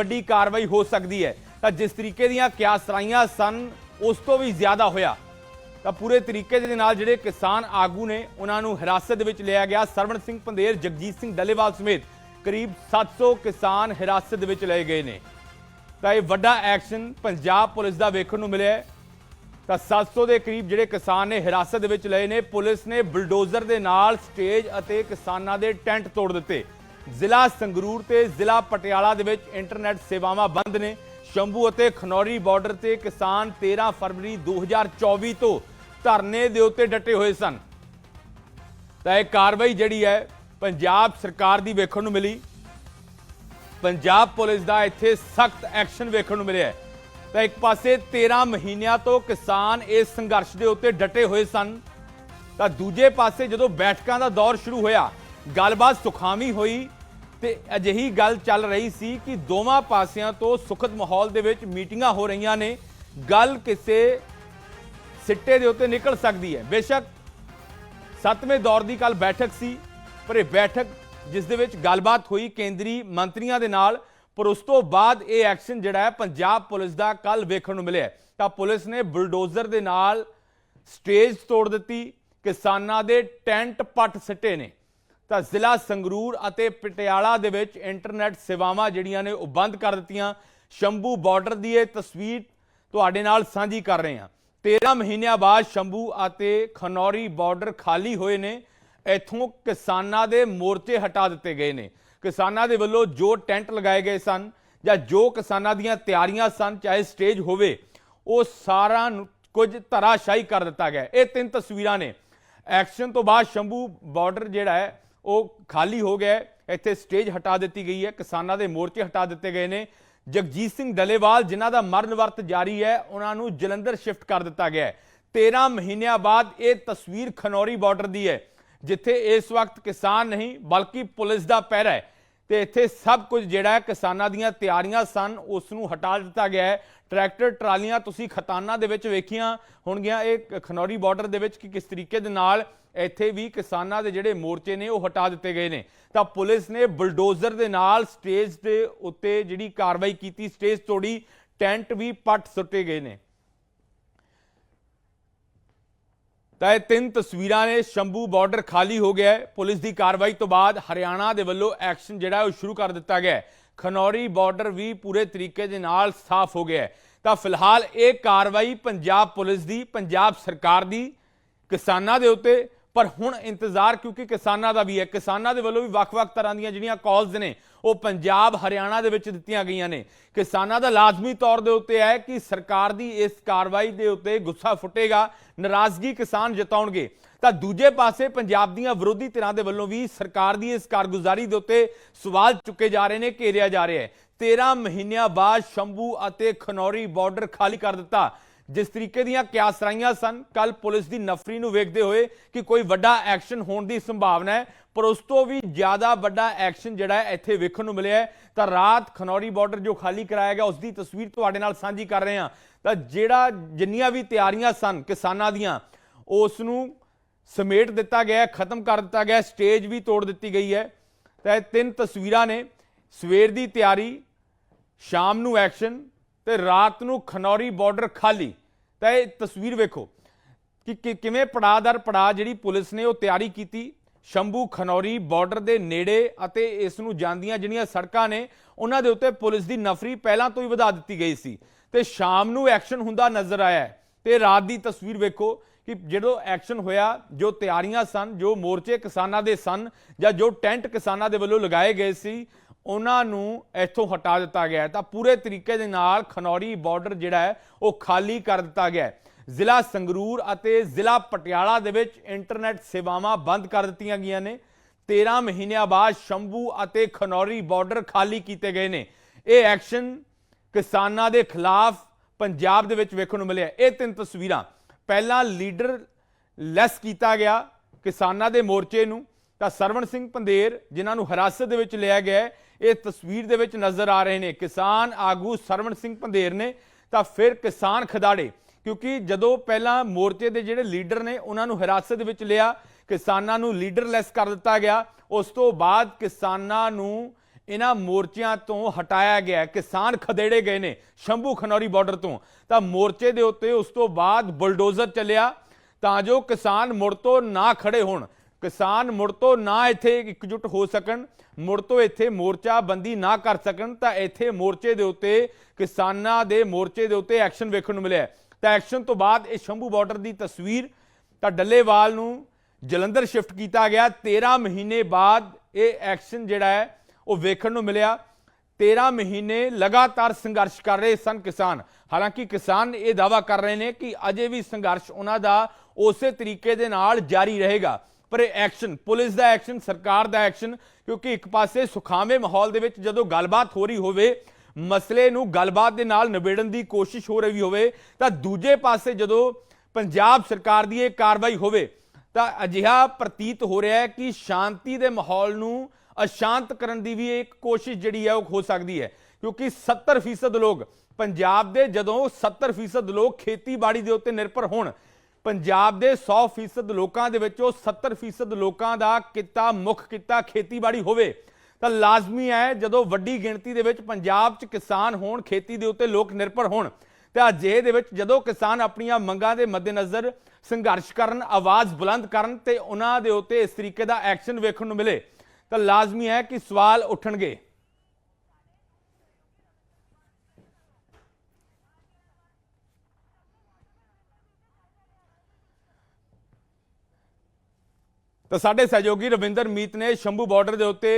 ਵੱਡੀ ਕਾਰਵਾਈ ਹੋ ਸਕਦੀ ਹੈ। ਤਾਂ ਜਿਸ ਤਰੀਕੇ ਦੀਆਂ ਕਿਆਸਰਾਈਆਂ ਸਨ, ਉਸ ਤੋਂ ਵੀ ਜ਼ਿਆਦਾ ਹੋਇਆ। ਤਾਂ ਪੂਰੇ ਤਰੀਕੇ ਦੇ ਨਾਲ ਜਿਹੜੇ ਕਿਸਾਨ ਆਗੂ ਨੇ, ਉਹਨਾਂ ਨੂੰ ਹਿਰਾਸਤ ਦੇ ਵਿੱਚ ਲਿਆ ਗਿਆ। ਸਰਵਣ ਸਿੰਘ ਪੰਦੇਰ, ਜਗਜੀਤ ਸਿੰਘ ਡੱਲੇਵਾਲ ਸਮੇਤ ਕਰੀਬ 700 ਕਿਸਾਨ ਹਿਰਾਸਤ ਦੇ ਵਿੱਚ ਲਏ ਗਏ ਨੇ। ਤਾਂ ਇਹ ਵੱਡਾ ਐਕਸ਼ਨ ਪੰਜਾਬ ਪੁਲਿਸ ਦਾ ਵੇਖਣ ਨੂੰ ਮਿਲਿਆ ਹੈ। ਤਾਂ 700 ਦੇ ਕਰੀਬ ਜਿਹੜੇ ਕਿਸਾਨ ਨੇ ਹਿਰਾਸਤ ਦੇ ਵਿੱਚ ਲਏ ਨੇ, ਪੁਲਿਸ ਨੇ ਬਲਡੋਜ਼ਰ ਦੇ ਨਾਲ ਸਟੇਜ ਅਤੇ ਕਿਸਾਨਾਂ ਦੇ ਟੈਂਟ ਤੋੜ ਦਿੱਤੇ। ਜ਼ਿਲ੍ਹਾ ਸੰਗਰੂਰ ਤੇ ਜ਼ਿਲ੍ਹਾ ਪਟਿਆਲਾ ਦੇ ਵਿੱਚ ਇੰਟਰਨੈਟ ਸੇਵਾਵਾਂ ਬੰਦ ਨੇ। ਸ਼ੰਭੂ ਅਤੇ ਖਨੌਰੀ ਬਾਰਡਰ ਤੇ ਕਿਸਾਨ 13 ਫਰਵਰੀ 2024 ਤੋਂ ਧਰਨੇ ਦੇ ਉੱਤੇ ਡਟੇ ਹੋਏ ਸਨ। ਤਾਂ ਇਹ ਕਾਰਵਾਈ ਜਿਹੜੀ ਹੈ, ਪੰਜਾਬ ਸਰਕਾਰ ਦੀ ਵੇਖਣ ਨੂੰ ਮਿਲੀ। ਪੰਜਾਬ ਪੁਲਿਸ ਦਾ ਇੱਥੇ ਸਖਤ ਐਕਸ਼ਨ ਵੇਖਣ ਨੂੰ ਮਿਲਿਆ ਤਾਂ ਇੱਕ ਪਾਸੇ 13 ਮਹੀਨਿਆਂ ਤੋਂ ਕਿਸਾਨ ਇਸ ਸੰਘਰਸ਼ ਦੇ ਉੱਤੇ ਡਟੇ ਹੋਏ ਸਨ। ਤਾਂ ਦੂਜੇ ਪਾਸੇ ਜਦੋਂ ਬੈਠਕਾਂ ਦਾ ਦੌਰ ਸ਼ੁਰੂ ਹੋਇਆ, ਗੱਲਬਾਤ ਸੁਖਾਵੀਂ ਹੋਈ ਤੇ ਅਜਿਹੀ ਗੱਲ ਚੱਲ ਰਹੀ ਸੀ ਕਿ ਦੋਵਾਂ ਪਾਸਿਆਂ ਤੋਂ ਸੁਖਦ ਮਾਹੌਲ ਦੇ ਵਿੱਚ ਮੀਟਿੰਗਾਂ ਹੋ ਰਹੀਆਂ ਨੇ। ਗੱਲ ਕਿਸੇ ਸਿੱਟੇ ਦੇ ਉੱਤੇ ਨਿਕਲ ਸਕਦੀ ਹੈ। ਬੇਸ਼ੱਕ ਸੱਤਵੇਂ ਦੌਰ ਦੀ ਕੱਲ ਬੈਠਕ ਸੀ, ਪਰ ਇਹ ਬੈਠਕ ਜਿਸ ਦੇ ਵਿੱਚ ਗੱਲਬਾਤ ਹੋਈ ਕੇਂਦਰੀ ਮੰਤਰੀਆਂ ਦੇ ਨਾਲ, ਪਰ ਉਸ ਤੋਂ ਬਾਅਦ ਇਹ ਐਕਸ਼ਨ ਜਿਹੜਾ ਹੈ ਪੰਜਾਬ ਪੁਲਿਸ ਦਾ ਕੱਲ ਵੇਖਣ ਨੂੰ ਮਿਲਿਆ ਤਾਂ ਪੁਲਿਸ ਨੇ ਬੁਲਡੋਜ਼ਰ ਦੇ ਨਾਲ ਸਟੇਜ ਤੋੜ ਦਿੱਤੀ। ਕਿਸਾਨਾਂ ਦੇ ਟੈਂਟ ਪੱਟ ਸਿੱਟੇ ਨੇ। ਤਾਂ ਜ਼ਿਲ੍ਹਾ ਸੰਗਰੂਰ ਅਤੇ ਪਟਿਆਲਾ ਦੇ ਵਿੱਚ ਇੰਟਰਨੈਟ ਸੇਵਾਵਾਂ ਜਿਹੜੀਆਂ ਨੇ ਉਹ ਬੰਦ ਕਰ ਦਿੱਤੀਆਂ। ਸ਼ੰਭੂ ਬਾਰਡਰ ਦੀ ਇਹ ਤਸਵੀਰ ਤੁਹਾਡੇ ਨਾਲ ਸਾਂਝੀ ਕਰ ਰਹੇ ਹਾਂ। 13 ਮਹੀਨਿਆਂ ਬਾਅਦ ਸ਼ੰਭੂ ਅਤੇ ਖਨੌਰੀ ਬਾਰਡਰ ਖਾਲੀ ਹੋਏ ਨੇ। ਇੱਥੋਂ ਕਿਸਾਨਾਂ ਦੇ ਮੋਰਚੇ ਹਟਾ ਦਿੱਤੇ ਗਏ ਨੇ। ਕਿਸਾਨਾਂ ਦੇ ਵੱਲੋਂ ਜੋ ਟੈਂਟ ਲਗਾਏ ਗਏ ਸਨ ਜਾਂ ਜੋ ਕਿਸਾਨਾਂ ਦੀਆਂ ਤਿਆਰੀਆਂ ਸਨ, ਚਾਹੇ ਸਟੇਜ ਹੋਵੇ, ਉਹ ਸਾਰਾ ਨੂੰ, ਕੁਝ ਧਰਾਸ਼ਾਹੀ ਕਰ ਦਿੱਤਾ ਗਿਆ। ਇਹ ਤਿੰਨ ਤਸਵੀਰਾਂ ਨੇ। ਐਕਸ਼ਨ ਤੋਂ ਬਾਅਦ ਸ਼ੰਭੂ ਬਾਰਡਰ ਜਿਹੜਾ ਹੈ ਉਹ ਖਾਲੀ ਹੋ ਗਿਆ ਇੱਥੇ ਸਟੇਜ ਹਟਾ ਦਿੱਤੀ ਗਈ ਹੈ। ਕਿਸਾਨਾਂ ਦੇ ਮੋਰਚੇ ਹਟਾ ਦਿੱਤੇ ਗਏ ਨੇ। ਜਗਜੀਤ ਸਿੰਘ ਡੱਲੇਵਾਲ, ਜਿਨ੍ਹਾਂ ਦਾ ਮਰਨ ਵਰਤ ਜਾਰੀ ਹੈ, ਉਹਨਾਂ ਨੂੰ ਜਲੰਧਰ ਸ਼ਿਫਟ ਕਰ ਦਿੱਤਾ ਗਿਆ ਹੈ। 13 ਮਹੀਨਿਆਂ ਬਾਅਦ ਇਹ ਤਸਵੀਰ ਖਨੌਰੀ ਬਾਰਡਰ ਦੀ ਹੈ, ਜਿੱਥੇ ਇਸ ਵਕਤ ਕਿਸਾਨ ਨਹੀਂ, ਬਲਕਿ ਪੁਲਿਸ ਦਾ ਪਹਿਰਾ ਹੈ। ਤੇ ਇੱਥੇ ਸਭ ਕੁਝ ਜਿਹੜਾ ਹੈ, ਕਿਸਾਨਾਂ ਦੀਆਂ ਤਿਆਰੀਆਂ ਸਨ, ਉਸ ਨੂੰ ਹਟਾ ਦਿੱਤਾ ਗਿਆ ਹੈ। ਟਰੈਕਟਰ, ਟਰਾਲੀਆਂ, ਤੁਸੀਂ ਖਤਾਨਾਂ ਦੇ ਵਿੱਚ ਵੇਖੀਆਂ ਹੋਣਗੀਆਂ। ਇਹ ਖਨੌਰੀ ਬਾਰਡਰ ਦੇ ਵਿੱਚ ਕਿ ਕਿਸ ਤਰੀਕੇ ਦੇ ਨਾਲ ਇੱਥੇ ਵੀ ਕਿਸਾਨਾਂ ਦੇ ਜਿਹੜੇ ਮੋਰਚੇ ਨੇ ਉਹ ਹਟਾ ਦਿੱਤੇ ਗਏ ਨੇ। ਤਾਂ ਪੁਲਿਸ ਨੇ ਬੁਲਡੋਜ਼ਰ ਦੇ ਨਾਲ ਸਟੇਜ ਦੇ ਉੱਤੇ ਜਿਹੜੀ ਕਾਰਵਾਈ ਕੀਤੀ, ਸਟੇਜ ਤੋੜੀ, ਟੈਂਟ ਵੀ ਪੱਟ ਸੁੱਟੇ ਗਏ ਨੇ। ਤਾਂ ਇਹ ਤਿੰਨ ਤਸਵੀਰਾਂ ਨੇ, ਸ਼ੰਭੂ ਬਾਰਡਰ ਖਾਲੀ ਹੋ ਗਿਆ ਪੁਲਿਸ ਦੀ ਕਾਰਵਾਈ ਤੋਂ ਬਾਅਦ ਹਰਿਆਣਾ ਦੇ ਵੱਲੋਂ ਐਕਸ਼ਨ ਜਿਹੜਾ ਉਹ ਸ਼ੁਰੂ ਕਰ ਦਿੱਤਾ ਗਿਆ ਖਨੌਰੀ ਬਾਰਡਰ ਵੀ ਪੂਰੇ ਤਰੀਕੇ ਦੇ ਨਾਲ ਸਾਫ਼ ਹੋ ਗਿਆ ਤਾਂ ਫਿਲਹਾਲ ਇਹ ਕਾਰਵਾਈ ਪੰਜਾਬ ਪੁਲਿਸ ਦੀ, ਪੰਜਾਬ ਸਰਕਾਰ ਦੀ ਕਿਸਾਨਾਂ ਦੇ ਉੱਤੇ ਪਰ ਹੁਣ ਇੰਤਜ਼ਾਰ, ਕਿਉਂਕਿ ਕਿਸਾਨਾਂ ਦਾ ਵੀ ਹੈ, ਕਿਸਾਨਾਂ ਦੇ ਵੱਲੋਂ ਵੀ ਵੱਖ-ਵੱਖ ਤਰ੍ਹਾਂ ਦੀਆਂ ਜਿਹੜੀਆਂ ਕਾਲਸ ਨੇ, ਉਹ ਪੰਜਾਬ, ਹਰਿਆਣਾ ਦੇ ਵਿੱਚ ਦਿੱਤੀਆਂ ਗਈਆਂ ਨੇ। ਕਿਸਾਨਾਂ ਦਾ ਲਾਜ਼ਮੀ ਤੌਰ ਦੇ ਉੱਤੇ ਹੈ ਕਿ ਸਰਕਾਰ ਦੀ ਇਸ ਕਾਰਵਾਈ ਦੇ ਉੱਤੇ ਗੁੱਸਾ ਫੁੱਟੇਗਾ, ਨਾਰਾਜ਼ਗੀ ਕਿਸਾਨ ਜਤਾਉਣਗੇ। ਤਾਂ ਦੂਜੇ ਪਾਸੇ ਪੰਜਾਬ ਦੀਆਂ ਵਿਰੋਧੀ ਧਿਰਾਂ ਦੇ ਵੱਲੋਂ ਵੀ ਸਰਕਾਰ ਦੀ ਇਸ ਕਾਰਗੁਜ਼ਾਰੀ ਦੇ ਉੱਤੇ ਸਵਾਲ ਚੁੱਕੇ ਜਾ ਰਹੇ ਨੇ, ਘੇਰਿਆ ਜਾ ਰਿਹਾ ਹੈ। 13 ਮਹੀਨਿਆਂ ਬਾਅਦ ਸ਼ੰਭੂ ਅਤੇ ਖਨੌਰੀ ਬਾਰਡਰ ਖਾਲੀ ਕਰ ਦਿੱਤਾ। ਜਿਸ ਤਰੀਕੇ ਦੀਆਂ ਕਿਆਸਰਾਈਆਂ ਸਨ ਕੱਲ ਪੁਲਿਸ ਦੀ ਨਫਰੀ ਨੂੰ ਵੇਖਦੇ ਹੋਏ ਕਿ ਕੋਈ ਵੱਡਾ ਐਕਸ਼ਨ ਹੋਣ ਦੀ ਸੰਭਾਵਨਾ ਹੈ, ਪਰ ਉਸ ਤੋਂ ਵੀ ਜ਼ਿਆਦਾ ਵੱਡਾ ਐਕਸ਼ਨ ਜਿਹੜਾ ਹੈ, ਇੱਥੇ ਵੇਖਣ ਨੂੰ ਮਿਲਿਆ ਤਾਂ ਰਾਤ ਖਨੌਰੀ ਬਾਰਡਰ ਜੋ ਖਾਲੀ ਕਰਾਇਆ ਗਿਆ ਉਸ ਦੀ ਤਸਵੀਰ ਤੁਹਾਡੇ ਨਾਲ ਸਾਂਝੀ ਕਰ ਰਹੇ ਹਾਂ। ਤਾਂ ਜਿਹੜਾ ਜਿੰਨੀਆਂ ਵੀ ਤਿਆਰੀਆਂ ਸਨ ਕਿਸਾਨਾਂ ਦੀਆਂ ਉਸ ਨੂੰ ਸਮੇਟ ਦਿੱਤਾ ਗਿਆ ਖਤਮ ਕਰ ਦਿੱਤਾ ਗਿਆ ਸਟੇਜ ਵੀ ਤੋੜ ਦਿੱਤੀ ਗਈ ਹੈ। ਤਾਂ ਇਹ ਤਿੰਨ ਤਸਵੀਰਾਂ ਨੇ। ਸਵੇਰ ਦੀ ਤਿਆਰੀ, ਸ਼ਾਮ ਨੂੰ ਐਕਸ਼ਨ ਤੇ ਰਾਤ ਨੂੰ ਖਨੌਰੀ ਬਾਰਡਰ ਖਾਲੀ। ਤਾਂ ਇਹ ਤਸਵੀਰ ਵੇਖੋ ਕਿ ਕਿ ਕਿਵੇਂ ਪੜਾਦਰ ਪੜਾ ਜਿਹੜੀ ਪੁਲਿਸ ਨੇ ਉਹ ਤਿਆਰੀ ਕੀਤੀ। ਸ਼ੰਭੂ ਖਨੌਰੀ ਬਾਰਡਰ ਦੇ ਨੇੜੇ ਅਤੇ ਇਸ ਨੂੰ ਜਾਂਦੀਆਂ ਜਿਹੜੀਆਂ ਸੜਕਾਂ ਨੇ, ਉਹਨਾਂ ਦੇ ਉੱਤੇ ਪੁਲਿਸ ਦੀ ਨਫਰੀ ਪਹਿਲਾਂ ਤੋਂ ਹੀ ਵਧਾ ਦਿੱਤੀ ਗਈ ਸੀ। ਤੇ ਸ਼ਾਮ ਨੂੰ ਐਕਸ਼ਨ ਹੁੰਦਾ ਨਜ਼ਰ ਆਇਆ ਹੈ। ਤੇ ਰਾਤ ਦੀ ਤਸਵੀਰ ਵੇਖੋ ਕਿ ਜਦੋਂ ਐਕਸ਼ਨ ਹੋਇਆ, ਜੋ ਤਿਆਰੀਆਂ ਸਨ, ਜੋ ਮੋਰਚੇ ਕਿਸਾਨਾਂ ਦੇ ਸਨ ਜਾਂ ਜੋ ਟੈਂਟ ਕਿਸਾਨਾਂ ਦੇ ਵੱਲੋਂ ਲਗਾਏ ਗਏ ਸੀ ਉਹਨਾਂ ਨੂੰ ਇੱਥੋਂ ਹਟਾ ਦਿੱਤਾ ਗਿਆ ਤਾਂ ਪੂਰੇ ਤਰੀਕੇ ਦੇ ਨਾਲ ਖਨੌਰੀ ਬਾਰਡਰ ਜਿਹੜਾ ਹੈ, ਉਹ ਖਾਲੀ ਕਰ ਦਿੱਤਾ ਗਿਆ ਹੈ। ਜ਼ਿਲ੍ਹਾ ਸੰਗਰੂਰ ਅਤੇ ਜ਼ਿਲ੍ਹਾ ਪਟਿਆਲਾ ਦੇ ਵਿੱਚ ਇੰਟਰਨੈਟ ਸੇਵਾਵਾਂ ਬੰਦ ਕਰ ਦਿੱਤੀਆਂ ਗਈਆਂ ਨੇ। 13 ਮਹੀਨਿਆਂ ਬਾਅਦ ਸ਼ੰਭੂ ਅਤੇ ਖਨੌਰੀ ਬਾਰਡਰ ਖਾਲੀ ਕੀਤੇ ਗਏ ਨੇ। ਇਹ ਐਕਸ਼ਨ ਕਿਸਾਨਾਂ ਦੇ ਖਿਲਾਫ ਪੰਜਾਬ ਦੇ ਵਿੱਚ ਵੇਖਣ ਨੂੰ ਮਿਲਿਆ। ਇਹ ਤਿੰਨ ਤਸਵੀਰਾਂ। ਪਹਿਲਾਂ ਲੀਡਰ ਲੈਸ ਕੀਤਾ ਗਿਆ ਕਿਸਾਨਾਂ ਦੇ ਮੋਰਚੇ ਨੂੰ। ਤਾਂ ਸਰਵਣ ਸਿੰਘ ਪੰਦੇਰ, ਜਿਨ੍ਹਾਂ ਨੂੰ ਹਿਰਾਸਤ ਦੇ ਵਿੱਚ ਲਿਆ ਗਿਆ ਇਹ ਤਸਵੀਰ ਦੇ ਵਿੱਚ ਨਜ਼ਰ ਆ ਰਹੇ ਨੇ। ਕਿਸਾਨ ਆਗੂ ਸਰਵਣ ਸਿੰਘ ਪੰਧੇਰ ਨੇ, ਤਾਂ ਫਿਰ ਕਿਸਾਨ ਖਦਾੜੇ ਕਿਉਂਕਿ ਜਦੋਂ ਪਹਿਲਾਂ ਮੋਰਚੇ ਦੇ ਜਿਹੜੇ ਲੀਡਰ ਨੇ, ਉਹਨਾਂ ਨੂੰ ਹਿਰਾਸਤ ਵਿੱਚ ਲਿਆ, ਕਿਸਾਨਾਂ ਨੂੰ ਲੀਡਰਲੈਸ ਕਰ ਦਿੱਤਾ ਗਿਆ। ਉਸ ਤੋਂ ਬਾਅਦ ਕਿਸਾਨਾਂ ਨੂੰ ਇਹਨਾਂ ਮੋਰਚਿਆਂ ਤੋਂ ਹਟਾਇਆ ਗਿਆ। ਕਿਸਾਨ ਖਦੇੜੇ ਗਏ ਨੇ ਸ਼ੰਭੂ ਖਨੌਰੀ ਬਾਰਡਰ ਤੋਂ। ਤਾਂ ਮੋਰਚੇ ਦੇ ਉੱਤੇ ਉਸ ਤੋਂ ਬਾਅਦ ਬੁਲਡੋਜ਼ਰ ਚੱਲਿਆ, ਤਾਂ ਜੋ ਕਿਸਾਨ ਮੁੜ ਤੋਂ ਨਾ ਖੜੇ ਹੋਣ। ਕਿਸਾਨ ਮੁੜ ਤੋਂ ਨਾ ਇੱਥੇ ਇਕਜੁੱਟ ਹੋ ਸਕਣ, ਮੁੜ ਤੋਂ ਇੱਥੇ ਮੋਰਚਾ ਬੰਦੀ ਨਾ ਕਰ ਸਕਣ, ਤਾਂ ਇੱਥੇ ਮੋਰਚੇ ਦੇ ਉੱਤੇ, ਕਿਸਾਨਾਂ ਦੇ ਮੋਰਚੇ ਦੇ ਉੱਤੇ ਐਕਸ਼ਨ ਵੇਖਣ ਨੂੰ ਮਿਲਿਆ ਤਾਂ ਐਕਸ਼ਨ ਤੋਂ ਬਾਅਦ ਇਹ ਸ਼ੰਭੂ ਬਾਰਡਰ ਦੀ ਤਸਵੀਰ, ਤਾਂ ਡੱਲੇਵਾਲ ਨੂੰ ਜਲੰਧਰ ਸ਼ਿਫਟ ਕੀਤਾ ਗਿਆ। 13 ਮਹੀਨੇ ਬਾਅਦ ਇਹ ਐਕਸ਼ਨ ਜਿਹੜਾ ਹੈ, ਉਹ ਵੇਖਣ ਨੂੰ ਮਿਲਿਆ। 13 ਮਹੀਨੇ ਲਗਾਤਾਰ ਸੰਘਰਸ਼ ਕਰ ਰਹੇ ਸਨ ਕਿਸਾਨ। ਹਾਲਾਂਕਿ ਕਿਸਾਨ ਇਹ ਦਾਵਾ ਕਰ ਰਹੇ ਨੇ ਕਿ ਅਜੇ ਵੀ ਸੰਘਰਸ਼ ਉਹਨਾਂ ਦਾ ਉਸੇ ਤਰੀਕੇ ਦੇ ਨਾਲ ਜਾਰੀ ਰਹੇਗਾ। ਪਰ ਇਹ ਐਕਸ਼ਨ ਪੁਲਿਸ ਦਾ ਐਕਸ਼ਨ ਸਰਕਾਰ ਦਾ ਐਕਸ਼ਨ ਕਿਉਂਕਿ ਇੱਕ ਪਾਸੇ ਸੁਖਾਵੇਂ ਮਾਹੌਲ ਦੇ ਵਿੱਚ ਜਦੋਂ ਗੱਲਬਾਤ ਹੋ ਰਹੀ ਹੋਵੇ, ਮਸਲੇ ਨੂੰ ਗੱਲਬਾਤ ਦੇ ਨਾਲ ਨਿਬੇੜਨ ਦੀ ਕੋਸ਼ਿਸ਼ ਹੋ ਰਹੀ ਹੋਵੇ, ਤਾਂ ਦੂਜੇ ਪਾਸੇ ਜਦੋਂ ਪੰਜਾਬ ਸਰਕਾਰ ਦੀ ਇਹ ਕਾਰਵਾਈ ਹੋਵੇ, ਤਾਂ ਅਜਿਹਾ ਪ੍ਰਤੀਤ ਹੋ ਰਿਹਾ ਹੈ ਕਿ ਸ਼ਾਂਤੀ ਦੇ ਮਾਹੌਲ ਨੂੰ ਅਸ਼ਾਂਤ ਕਰਨ ਦੀ ਵੀ ਇੱਕ ਕੋਸ਼ਿਸ਼ ਜਿਹੜੀ ਹੈ ਉਹ ਹੋ ਸਕਦੀ ਹੈ। ਕਿਉਂਕਿ 70% ਲੋਕ, ਪੰਜਾਬ ਦੇ ਜਦੋਂ 70% ਲੋਕ ਖੇਤੀਬਾੜੀ ਦੇ ਉੱਤੇ ਨਿਰਭਰ ਹੋਣ ਪੰਜਾਬ ਦੇ 100% ਲੋਕਾਂ ਦੇ ਵਿੱਚੋਂ 70% ਲੋਕਾਂ ਦਾ ਕਿੱਤਾ ਮੁੱਖ ਕਿੱਤਾ ਖੇਤੀਬਾੜੀ ਹੋਵੇ। ਤਾਂ ਲਾਜ਼ਮੀ ਹੈ ਜਦੋਂ ਵੱਡੀ ਗਿਣਤੀ ਦੇ ਵਿੱਚ ਪੰਜਾਬ 'ਚ ਕਿਸਾਨ ਹੋਣ, ਖੇਤੀ ਦੇ ਉੱਤੇ ਲੋਕ ਨਿਰਭਰ ਹੋਣ। ਤੇ ਅਜਿਹੇ ਦੇ ਵਿੱਚ ਜਦੋਂ ਕਿਸਾਨ ਆਪਣੀਆਂ ਮੰਗਾਂ ਦੇ ਮੱਦੇਨਜ਼ਰ ਸੰਘਰਸ਼ ਕਰਨ, ਆਵਾਜ਼ ਬੁਲੰਦ ਕਰਨ ਤੇ ਉਹਨਾਂ ਦੇ ਉੱਤੇ ਇਸ ਤਰੀਕੇ ਦਾ ਐਕਸ਼ਨ ਵੇਖਣ ਨੂੰ ਮਿਲੇ, ਤਾਂ ਲਾਜ਼ਮੀ ਹੈ ਕਿ ਸਵਾਲ ਉੱਠਣਗੇ। ਤਾਂ ਸਾਡੇ ਸਹਿਯੋਗੀ ਰਵਿੰਦਰ ਮੀਤ ਨੇ ਸ਼ੰਭੂ ਬਾਰਡਰ ਦੇ ਉੱਤੇ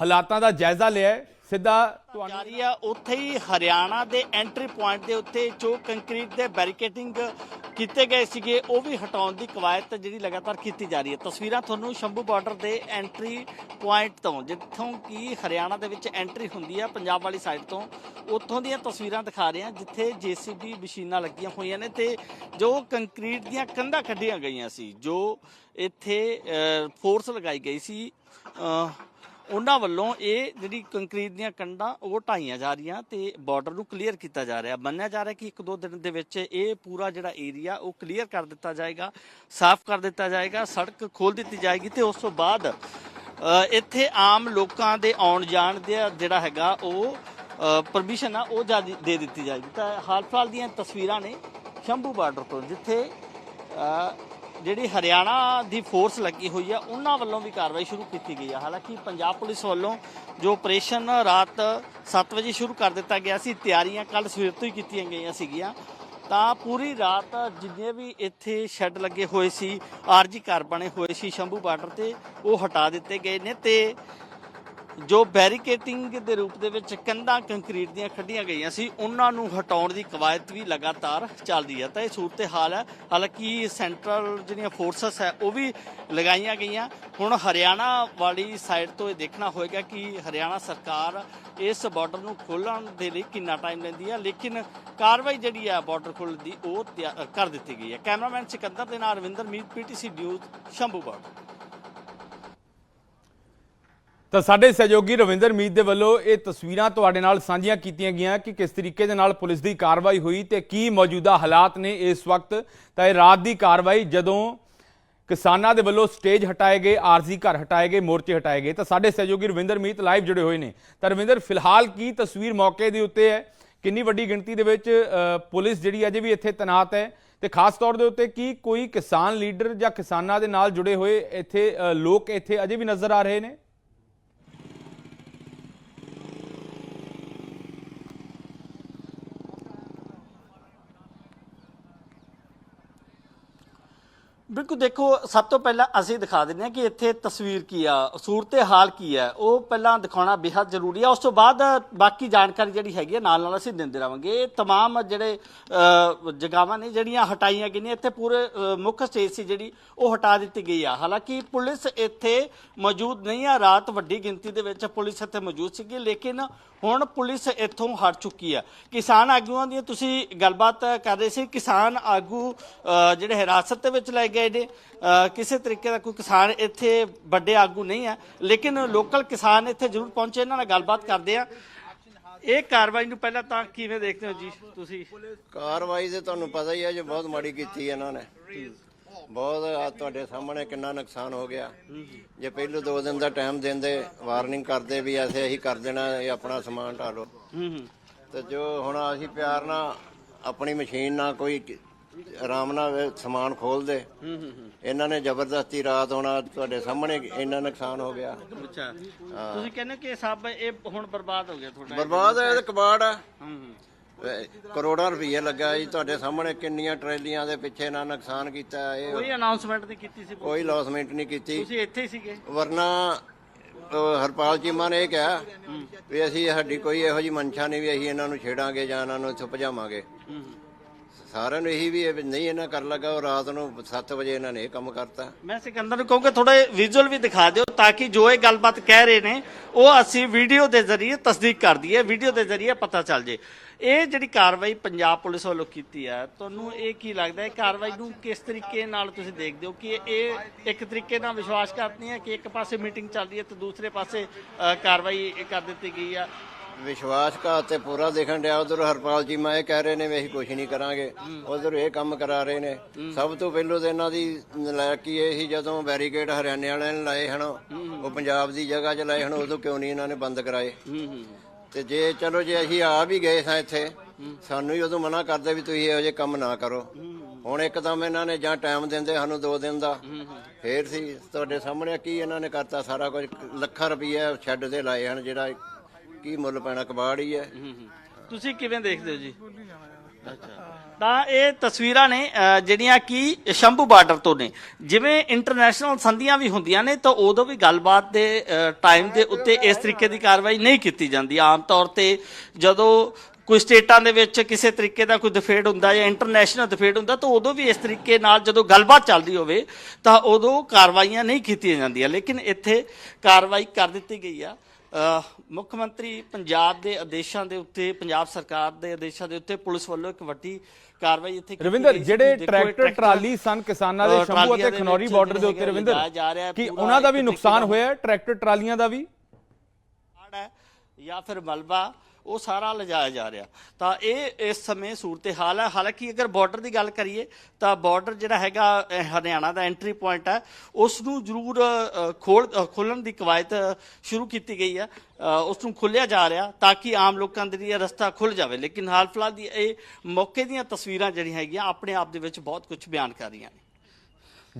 ਹਾਲਾਤਾਂ ਦਾ ਜਾਇਜ਼ਾ ਲਿਆ ਸਿੱਧਾ ਤੁਹਾਨੂੰ ਜਾਰੀ ਆ ਉੱਥੇ ਹੀ ਹਰਿਆਣਾ ਦੇ ਐਂਟਰੀ ਪੁਆਇੰਟ ਦੇ ਉੱਤੇ ਜੋ ਕੰਕਰੀਟ ਦੇ ਬੈਰੀਕੇਟਿੰਗ ਕੀਤੇ ਗਏ ਸੀਗੇ, ਉਹ ਵੀ ਹਟਾਉਣ ਦੀ ਕਵਾਇਤ ਜਿਹੜੀ ਲਗਾਤਾਰ ਕੀਤੀ ਜਾ ਰਹੀ ਹੈ। ਤਸਵੀਰਾਂ ਤੁਹਾਨੂੰ ਸ਼ੰਭੂ ਬਾਰਡਰ ਦੇ ਐਂਟਰੀ ਪੁਆਇੰਟ ਤੋਂ, ਜਿੱਥੋਂ ਕਿ ਹਰਿਆਣਾ ਦੇ ਵਿੱਚ ਐਂਟਰੀ ਹੁੰਦੀ ਆ ਪੰਜਾਬ ਵਾਲੀ ਸਾਈਡ ਤੋਂ, ਉੱਥੋਂ ਦੀਆਂ ਤਸਵੀਰਾਂ ਦਿਖਾ ਰਹੇ ਹਾਂ ਜਿੱਥੇ ਜੀਸੀਬੀ ਮਸ਼ੀਨਾਂ ਲੱਗੀਆਂ ਹੋਈਆਂ ਨੇ ਤੇ ਜੋ ਕੰਕਰੀਟ ਦੀਆਂ ਕੰਧਾਂ ਕੱਢੀਆਂ ਗਈਆਂ ਸੀ, ਜੋ ਇੱਥੇ ਫੋਰਸ ਲਗਾਈ ਗਈ ਸੀ ਉਹਨਾਂ ਵੱਲੋਂ ਇਹ ਜਿਹੜੀ ਕੰਕਰੀਟ ਦੀਆਂ ਕੰਧਾਂ ਉਹ ਢਾਈਆਂ ਜਾ ਰਹੀਆਂ ਤੇ ਬਾਰਡਰ ਨੂੰ ਕਲੀਅਰ ਕੀਤਾ ਜਾ ਰਿਹਾ। ਮੰਨਿਆ ਜਾ ਰਿਹਾ ਕਿ ਇੱਕ ਦੋ ਦਿਨ ਦੇ ਵਿੱਚ ਇਹ ਪੂਰਾ ਜਿਹੜਾ ਏਰੀਆ ਉਹ ਕਲੀਅਰ ਕਰ ਦਿੱਤਾ ਜਾਏਗਾ, ਸਾਫ਼ ਕਰ ਦਿੱਤਾ ਜਾਏਗਾ, ਸੜਕ ਖੋਲ ਦਿੱਤੀ ਜਾਏਗੀ ਤੇ ਉਸ ਤੋਂ ਬਾਅਦ ਇੱਥੇ ਆਮ ਲੋਕਾਂ ਦੇ ਆਉਣ ਜਾਣ ਦਾ ਜਿਹੜਾ ਹੈਗਾ, ਉਹ ਪਰਮਿਸ਼ਨ ਆ, ਉਹ ਜਾਰੀ ਦੇ ਦਿੱਤੀ ਜਾਏਗੀ। ਤਾਂ ਹਾਲ ਫਿਲਹਾਲ ਦੀਆਂ ਤਸਵੀਰਾਂ ਨੇ ਸ਼ੰਭੂ ਬਾਰਡਰ ਤੋਂ, ਜਿੱਥੇ ਜਿਹੜੀ ਹਰਿਆਣਾ ਦੀ ਫੋਰਸ ਲੱਗੀ ਹੋਈ ਆ ਉਹਨਾਂ ਵੱਲੋਂ ਵੀ ਕਾਰਵਾਈ ਸ਼ੁਰੂ ਕੀਤੀ ਗਈ ਆ। ਹਾਲਾਂਕਿ ਪੰਜਾਬ ਪੁਲਿਸ ਵੱਲੋਂ ਜੋ ਆਪਰੇਸ਼ਨ ਰਾਤ 7 ਵਜੇ ਸ਼ੁਰੂ ਕਰ ਦਿੱਤਾ ਗਿਆ ਸੀ, ਤਿਆਰੀਆਂ ਕੱਲ ਸਵੇਰ ਤੋਂ ਹੀ ਕੀਤੀਆਂ ਗਈਆਂ ਸੀਗੀਆਂ। ਤਾਂ ਪੂਰੀ ਰਾਤ ਜਿੰਨੇ ਵੀ ਇੱਥੇ ਸ਼ੈੱਡ ਲੱਗੇ ਹੋਏ ਸੀ, ਆਰਜੀ ਘਰ ਬਣੇ ਹੋਏ ਸੀ, ਸ਼ੰਭੂ ਬਾਰਡਰ ਤੇ, ਉਹ ਹਟਾ ਦਿੱਤੇ ਗਏ ਨੇ ਤੇ ਜੋ ਬੈਰੀਕੇਟਿੰਗ ਦੇ ਰੂਪ ਦੇ ਵਿੱਚ ਕੰਧਾਂ ਕੰਕਰੀਟ ਦੀਆਂ ਕੱਢੀਆਂ ਗਈਆਂ ਸੀ, ਉਹਨਾਂ ਨੂੰ ਹਟਾਉਣ ਦੀ ਕਵਾਇਤ ਵੀ ਲਗਾਤਾਰ ਚੱਲਦੀ ਹੈ ਤਾਂ ਇਹ ਸੂਰਤ ਹਾਲ ਹੈ ਹਾਲਾਂਕਿ ਸੈਂਟਰਲ ਜਿਹੜੀਆਂ ਫੋਰਸਸ ਹੈ ਉਹ ਵੀ ਲਗਾਈਆਂ ਗਈਆਂ। ਹੁਣ ਹਰਿਆਣਾ ਵਾਲੀ ਸਾਈਡ ਤੋਂ ਇਹ ਦੇਖਣਾ ਹੋਏਗਾ ਕਿ ਹਰਿਆਣਾ ਸਰਕਾਰ ਇਸ ਬਾਰਡਰ ਨੂੰ ਖੋਲਣ ਦੇ ਲਈ ਕਿੰਨਾ ਟਾਈਮ ਲੈਂਦੀ ਹੈ ਲੇਕਿਨ ਕਾਰਵਾਈ ਜਿਹੜੀ ਹੈ ਬਾਰਡਰ ਖੋਲ੍ਹਣ ਦੀ, ਉਹ ਤਿਆ- ਕਰ ਦਿੱਤੀ ਗਈ ਹੈ ਕੈਮਰਾਮੈਨ ਸਿਕੰਦਰ ਦੇ ਨਾਲ Ravinder, Meet, PTC news Shambhu border ਤਾਂ ਸਾਡੇ ਸਹਿਯੋਗੀ ਰਵਿੰਦਰ ਮੀਤ ਦੇ ਵੱਲੋਂ ਇਹ ਤਸਵੀਰਾਂ ਤੁਹਾਡੇ ਨਾਲ ਸਾਂਝੀਆਂ ਕੀਤੀਆਂ ਗਈਆਂ ਕਿ ਕਿਸ ਤਰੀਕੇ ਦੇ ਨਾਲ ਪੁਲਿਸ ਦੀ ਕਾਰਵਾਈ ਹੋਈ ਤੇ ਕੀ ਮੌਜੂਦਾ ਹਾਲਾਤ ਨੇ ਇਸ ਵਕਤ। ਤਾਂ ਇਹ ਰਾਤ ਦੀ ਕਾਰਵਾਈ ਜਦੋਂ ਕਿਸਾਨਾਂ ਦੇ ਵੱਲੋਂ ਸਟੇਜ ਹਟਾਏ ਗਏ, ਆਰਜ਼ੀ ਘਰ ਹਟਾਏ ਗਏ, ਮੋਰਚੇ ਹਟਾਏ ਗਏ, ਤਾਂ ਸਾਡੇ ਸਹਿਯੋਗੀ ਰਵਿੰਦਰ ਮੀਤ ਲਾਈਵ ਜੁੜੇ ਹੋਏ ਨੇ। ਤਾਂ ਰਵਿੰਦਰ, ਫਿਲਹਾਲ ਕੀ ਤਸਵੀਰ ਮੌਕੇ ਦੇ ਉੱਤੇ ਹੈ? ਕਿੰਨੀ ਵੱਡੀ ਗਿਣਤੀ ਦੇ ਵਿੱਚ ਪੁਲਿਸ ਜਿਹੜੀ ਅਜੇ ਵੀ ਇੱਥੇ ਤੈਨਾਤ ਹੈ? ਤੇ ਖਾਸ ਤੌਰ ਦੇ ਉੱਤੇ ਕੀ ਕੋਈ ਕਿਸਾਨ ਲੀਡਰ ਜਾਂ ਕਿਸਾਨਾਂ ਦੇ ਨਾਲ ਜੁੜੇ ਹੋਏ ਇੱਥੇ ਲੋਕ ਇੱਥੇ ਅਜੇ ਵੀ ਨਜ਼ਰ ਆ ਰਹੇ ਨੇ? ਬਿਲਕੁਲ ਦੇਖੋ, ਸਭ ਤੋਂ ਪਹਿਲਾਂ ਅਸੀਂ ਦਿਖਾ ਦਿੰਦੇ ਹਾਂ ਕਿ ਇੱਥੇ ਤਸਵੀਰ ਕੀ ਆ ਸੂਰਤ ਹਾਲ ਕੀ ਆ। ਉਹ ਪਹਿਲਾਂ ਦਿਖਾਉਣਾ ਬੇਹੱਦ ਜ਼ਰੂਰੀ ਆ। ਉਸ ਤੋਂ ਬਾਅਦ ਬਾਕੀ ਜਾਣਕਾਰੀ ਜਿਹੜੀ ਹੈਗੀ ਆ, ਨਾਲ ਨਾਲ ਅਸੀਂ ਦਿੰਦੇ ਰਵਾਂਗੇ तमाम ਜਿਹੜੇ ਜਗਾਵਾਂ ਨੇ, ਜਿਹੜੀਆਂ ਹਟਾਈਆਂ ਗਈਆਂ, ਇੱਥੇ ਪੂਰੇ ਮੁੱਖ ਸਟੇਜ ਸੀ ਜਿਹੜੀ, ਉਹ ਹਟਾ ਦਿੱਤੀ ਗਈ ਆ। ਹਾਲਾਂਕਿ ਪੁਲਿਸ ਇੱਥੇ ਮੌਜੂਦ ਨਹੀਂ ਆ। ਰਾਤ ਵੱਡੀ ਗਿਣਤੀ ਦੇ ਵਿੱਚ ਪੁਲਿਸ ਇੱਥੇ ਮੌਜੂਦ ਸੀਗੀ, ਲੇਕਿਨ ਹੁਣ ਪੁਲਿਸ ਇੱਥੋਂ ਹਟ ਚੁੱਕੀ ਆ ਕਿਸਾਨ ਆਗੂਆਂ ਦੀ ਤੁਸੀਂ ਗੱਲਬਾਤ ਕਰ ਰਹੇ ਸੀ, ਕਿਸਾਨ ਆਗੂ ਜਿਹੜੇ ਹਿਰਾਸਤ ਦੇ ਵਿੱਚ ਲਏ ਗਏ ਨੇ। ਕਿਸੇ ਤਰੀਕੇ ਦਾ ਕੋਈ ਕਿਸਾਨ ਇੱਥੇ ਵੱਡੇ ਆਗੂ ਨਹੀਂ ਹੈ, ਲੇਕਿਨ ਲੋਕਲ ਕਿਸਾਨ ਇੱਥੇ ਜ਼ਰੂਰ ਪਹੁੰਚੇ, ਇਹਨਾਂ ਨਾਲ ਗੱਲਬਾਤ ਕਰਦੇ ਆ ਇਹ ਕਾਰਵਾਈ ਨੂੰ ਪਹਿਲਾਂ ਤਾਂ ਕਿਵੇਂ ਦੇਖਦੇ ਹੋ ਜੀ ਤੁਸੀਂ? ਕਾਰਵਾਈ ਤੇ ਤੁਹਾਨੂੰ ਪਤਾ ਹੀ ਹੈ, ਜੋ ਬਹੁਤ ਮਾੜੀ ਕੀਤੀ ਇਹਨਾਂ ਨੇ। ਬਹੁਤ ਆ ਤੁਹਾਡੇ ਸਾਹਮਣੇ ਕਿੰਨਾ ਨੁਕਸਾਨ ਹੋ ਗਿਆ। ਜੇ ਪਹਿਲੂ ਦੋ ਦਿਨ ਦਾ ਟਾਈਮ ਦਿੰਦੇ ਵਾਰਨਿੰਗ ਕਰਦੇ ਵੀ ਐਸੇ ਅਸੀਂ ਕਰ ਦੇਣਾ ਇਹ ਆਪਣਾ ਸਮਾਨ ਹੂੰ ਹੂੰ। ਤੇ ਜੋ ਹੁਣ ਅਸੀਂ ਪਿਆਰ ਨਾਲ ਆਪਣੀ ਮਸ਼ੀਨ ਨਾਲ ਕੋਈ ਆਰਾਮ ਨਾਲ ਸਮਾਨ ਖੋਲਦੇ ਹੂੰ ਹੂੰ ਹੂੰ। ਇਹਨਾਂ ਨੇ ਜ਼ਬਰਦਸਤੀ ਰਾਤ ਹੋਣਾ ਤੁਹਾਡੇ ਸਾਹਮਣੇ ਇੰਨਾ ਨੁਕਸਾਨ ਹੋ ਗਿਆ। ਅੱਛਾ। ਤੁਸੀਂ ਕਹਿੰਦੇ ਕਿ ਸਭ ਇਹ ਹੁਣ ਬਰਬਾਦ ਹੋ ਗਿਆ ਤੁਹਾਡਾ। ਬਰਬਾਦ ਹੈ ਇਹ ਕਬਾੜ ਆ। ਹੂੰ ਹੂੰ। ਕਰੋੜਾਂ ਰੁਪਏ ਲੱਗਾ ਜੀ ਤੁਹਾਡੇ ਸਾਹਮਣੇ ਕਿੰਨੀਆਂ ਟਰੈਲੀਆਂ ਦੇ ਪਿੱਛੇ ਨਾ ਨੁਕਸਾਨ ਕੀਤਾ ਇਹ। ਕੋਈ ਅਨਾਉਂਸਮੈਂਟ ਨਹੀਂ ਕੀਤੀ ਸੀ ਕੋਈ ਲੌਸਮੈਂਟ ਨਹੀਂ ਕੀਤੀ। ਤੁਸੀਂ ਇੱਥੇ ਹੀ ਸੀਗੇ। ਵਰਨਾ ਹਰਪਾਲ ਚੀਮਾ ਨੇ ਇਹ ਕਿਹਾ ਵੀ ਅਸੀਂ ਸਾਡੀ ਕੋਈ ਇਹੋ ਜੀ ਮਨਸ਼ਾ ਨਹੀਂ ਵੀ ਅਸੀਂ ਇਹਨਾਂ ਨੂੰ ਛੇੜਾਂਗੇ ਜਾਂ ਇਹਨਾਂ ਨੂੰ ਇੱਥੋਂ ਭਜਾਵਾਂਗੇ ਸਾਰਿਆਂ ਨੂੰ ਇਹੀ ਵੀ ਇਹ ਵੀ ਨਹੀਂ ਇਹਨਾਂ ਕਰ ਲੱਗਾ ਉਹ ਰਾਤ ਨੂੰ 7 ਵਜੇ ਇਹਨਾਂ ਨੇ ਇਹ ਕੰਮ ਕਰਤਾ। ਮੈਂ ਸਿਕੰਦਰ ਨੂੰ ਕਹੂੰਗਾ ਥੋੜਾ ਵਿਜ਼ੂਅਲ ਵੀ ਦਿਖਾ ਦਿਓ ਤਾਂ ਕਿ ਜੋ ਇਹ ਗੱਲਬਾਤ ਕਹਿ ਰਹੇ ਨੇ ਉਹ ਅਸੀਂ ਵੀਡੀਓ ਦੇ ਜ਼ਰੀਏ ਤਸਦੀਕ ਕਰ ਦਈਏ ਵੀਡੀਓ ਦੇ ਜ਼ਰੀਏ ਪਤਾ ਚੱਲ ਜੇ। ਇਹ ਜਿਹੜੀ ਕਾਰਵਾਈ ਪੰਜਾਬ ਪੁਲਿਸ ਵੱਲੋਂ ਕੀਤੀ ਹੈ, ਤੁਹਾਨੂੰ ਇਹ ਕੀ ਲੱਗਦਾ ਹੈ? ਕਾਰਵਾਈ ਨੂੰ ਕਿਸ ਤਰੀਕੇ ਨਾਲ ਤੁਸੀਂ ਦੇਖਦੇ ਹੋ ਕਿ ਇਹ ਇੱਕ ਤਰੀਕੇ ਨਾਲ ਵਿਸ਼ਵਾਸ ਕਰਨੀ ਹੈ ਕਿ ਇੱਕ ਪਾਸੇ ਮੀਟਿੰਗ ਚੱਲ ਰਹੀ ਹੈ ਤੇ ਦੂਸਰੇ ਪਾਸੇ ਕਾਰਵਾਈ ਕਰ ਦਿੱਤੀ ਗਈ ਹੈ ਵਿਸ਼ਵਾਸਘਾਤ ਤੇ ਪੂਰਾ ਦੇਖਣ ਡਿਆ, ਉਧਰ ਹਰਪਾਲ ਚੀਮਾ ਇਹ ਕਹਿ ਰਹੇ ਨੇ ਵੀ ਅਸੀਂ ਕੁਝ ਨਹੀਂ ਕਰਾਂਗੇ। ਉਧਰ ਇਹ ਕੰਮ ਕਰਾ ਰਹੇ ਨੇ। ਸਭ ਤੋਂ ਪਹਿਲੋਂ ਤੇ ਇਹਨਾਂ ਦੀ ਨਲਾਇਕੀ ਇਹ ਸੀ, ਜਦੋਂ ਬੈਰੀਕੇਡ ਹਰਿਆਣੇ ਵਾਲਿਆਂ ਨੇ ਲਾਏ ਹਨ, ਉਹ ਪੰਜਾਬ ਦੀ ਜਗ੍ਹਾ 'ਚ ਲਾਏ ਹਨ, ਉਦੋਂ ਕਿਉਂ ਨਹੀਂ ਇਹਨਾਂ ਨੇ ਬੰਦ ਕਰਾਏ? ਤੇ ਜੇ ਚਲੋ ਜੇ ਅਸੀਂ ਆ ਵੀ ਗਏ ਸਾਂ ਇੱਥੇ ਸਾਨੂੰ ਹੀ ਉਦੋਂ ਮਨਾ ਕਰਦੇ ਵੀ ਤੁਸੀਂ ਇਹੋ ਜਿਹੇ ਕੰਮ ਨਾ ਕਰੋ। ਹੁਣ ਇੱਕਦਮ ਇਹਨਾਂ ਨੇ ਜਾਂ ਟਾਈਮ ਦਿੰਦੇ ਸਾਨੂੰ 2 ਦਿਨ ਦਾ। ਫੇਰ ਸੀ ਤੁਹਾਡੇ ਸਾਹਮਣੇ ਕੀ ਇਹਨਾਂ ਨੇ ਕਰਤਾ? ਸਾਰਾ ਕੁਝ ਲੱਖਾਂ ਰੁਪਏ ਛੱਡ ਦੇ ਲਾਏ ਹਨ ਜਿਹੜਾ ਕੀ ਮੁੱਲ ਪੈਣਾ ਕਬਾੜ ਹੀ ਹੈ ਹੂੰ ਹੂੰ। ਤੁਸੀਂ ਕਿਵੇਂ ਦੇਖਦੇ ਹੋ ਜੀ? ਅੱਛਾ। ਤਾਂ ਇਹ ਤਸਵੀਰਾਂ ਨੇ ਜਿਹੜੀਆਂ ਕਿ ਸ਼ੰਭੂ ਬਾਰਡਰ ਤੋਂ ਨੇ। ਜਿਵੇਂ ਇੰਟਰਨੈਸ਼ਨਲ ਸੰਧੀਆਂ ਵੀ ਹੁੰਦੀਆਂ ਨੇ, ਤਾਂ ਉਦੋਂ ਵੀ ਗੱਲਬਾਤ ਦੇ ਟਾਈਮ ਦੇ ਉੱਤੇ ਇਸ ਤਰੀਕੇ ਦੀ ਕਾਰਵਾਈ ਨਹੀਂ ਕੀਤੀ ਜਾਂਦੀ। ਆਮ ਤੌਰ ਤੇ ਜਦੋਂ ਕੋਈ ਸਟੇਟਾਂ ਦੇ ਵਿੱਚ ਕਿਸੇ ਤਰੀਕੇ ਦਾ ਕੋਈ ਦਫੇੜ ਹੁੰਦਾ ਜਾਂ ਇੰਟਰਨੈਸ਼ਨਲ ਦਫੇੜ ਹੁੰਦਾ, ਤਾਂ ਉਦੋਂ ਵੀ ਇਸ ਤਰੀਕੇ ਨਾਲ ਜਦੋਂ ਗੱਲਬਾਤ ਚੱਲਦੀ ਹੋਵੇ, ਤਾਂ ਉਦੋਂ ਕਾਰਵਾਈਆਂ ਨਹੀਂ ਕੀਤੀਆਂ ਜਾਂਦੀਆਂ। ਲੇਕਿਨ ਇੱਥੇ ਕਾਰਵਾਈ ਕਰ ਦਿੱਤੀ ਗਈ ਆ। ਮੁੱਖ ਮੰਤਰੀ ਪੰਜਾਬ ਦੇ ਆਦੇਸ਼ਾਂ ਦੇ ਉੱਤੇ, ਪੰਜਾਬ ਸਰਕਾਰ ਦੇ ਆਦੇਸ਼ਾਂ ਦੇ ਉੱਤੇ ਪੁਲਿਸ ਵੱਲੋਂ ਇੱਕ ਵੱਡੀ ਕਾਰਵਾਈ ਇੱਥੇ ਕੀਤੀ ਰਵਿੰਦਰ। ਜਿਹੜੇ ਟਰੈਕਟਰ ਟਰਾਲੀ ਸਨ ਕਿਸਾਨਾਂ ਦੇ ਸ਼ੰਭੂ ਅਤੇ ਖਨੌਰੀ ਬਾਰਡਰ ਦੇ ਉੱਤੇ ਰਵਿੰਦਰ ਕਿ ਉਹਨਾਂ ਦਾ ਵੀ ਨੁਕਸਾਨ ਹੋਇਆ ਟਰੈਕਟਰ ਟਰਾਲੀਆਂ ਦਾ ਵੀ? ਹੈ। ਜਾਂ ਫਿਰ ਮਲਬਾ ਉਹ ਸਾਰਾ ਲਿਜਾਇਆ ਜਾ ਰਿਹਾ। ਤਾਂ ਇਹ ਇਸ ਸਮੇਂ ਸੂਰਤ ਹਾਲ ਹੈ। ਹਾਲਾਂਕਿ ਅਗਰ ਬਾਰਡਰ ਦੀ ਗੱਲ ਕਰੀਏ ਤਾਂ ਬਾਰਡਰ ਜਿਹੜਾ ਹੈਗਾ ਹਰਿਆਣਾ ਦਾ ਐਂਟਰੀ ਪੁਆਇੰਟ ਹੈ। ਉਸ ਨੂੰ ਜ਼ਰੂਰ ਖੋਲ ਅਹ, ਖੋਲਣ ਦੀ ਕਵਾਇਤ ਸ਼ੁਰੂ ਕੀਤੀ ਗਈ ਹੈ। ਅਹ, ਉਸ ਨੂੰ ਖੋਲਿਆ ਜਾ ਰਿਹਾ ਤਾਂ ਕਿ ਆਮ ਲੋਕਾਂ ਦੇ ਲਈ ਰਸਤਾ ਖੁੱਲ ਜਾਵੇ। ਲੇਕਿਨ ਹਾਲ ਫਿਲਹਾਲ ਦੀ ਇਹ ਮੌਕੇ ਦੀਆਂ ਤਸਵੀਰਾਂ ਜਿਹੜੀਆਂ ਹੈਗੀਆਂ ਆਪਣੇ ਆਪ ਦੇ ਵਿੱਚ ਬਹੁਤ ਕੁਝ ਬਿਆਨ ਕਰ ਰਹੀਆਂ ਨੇ।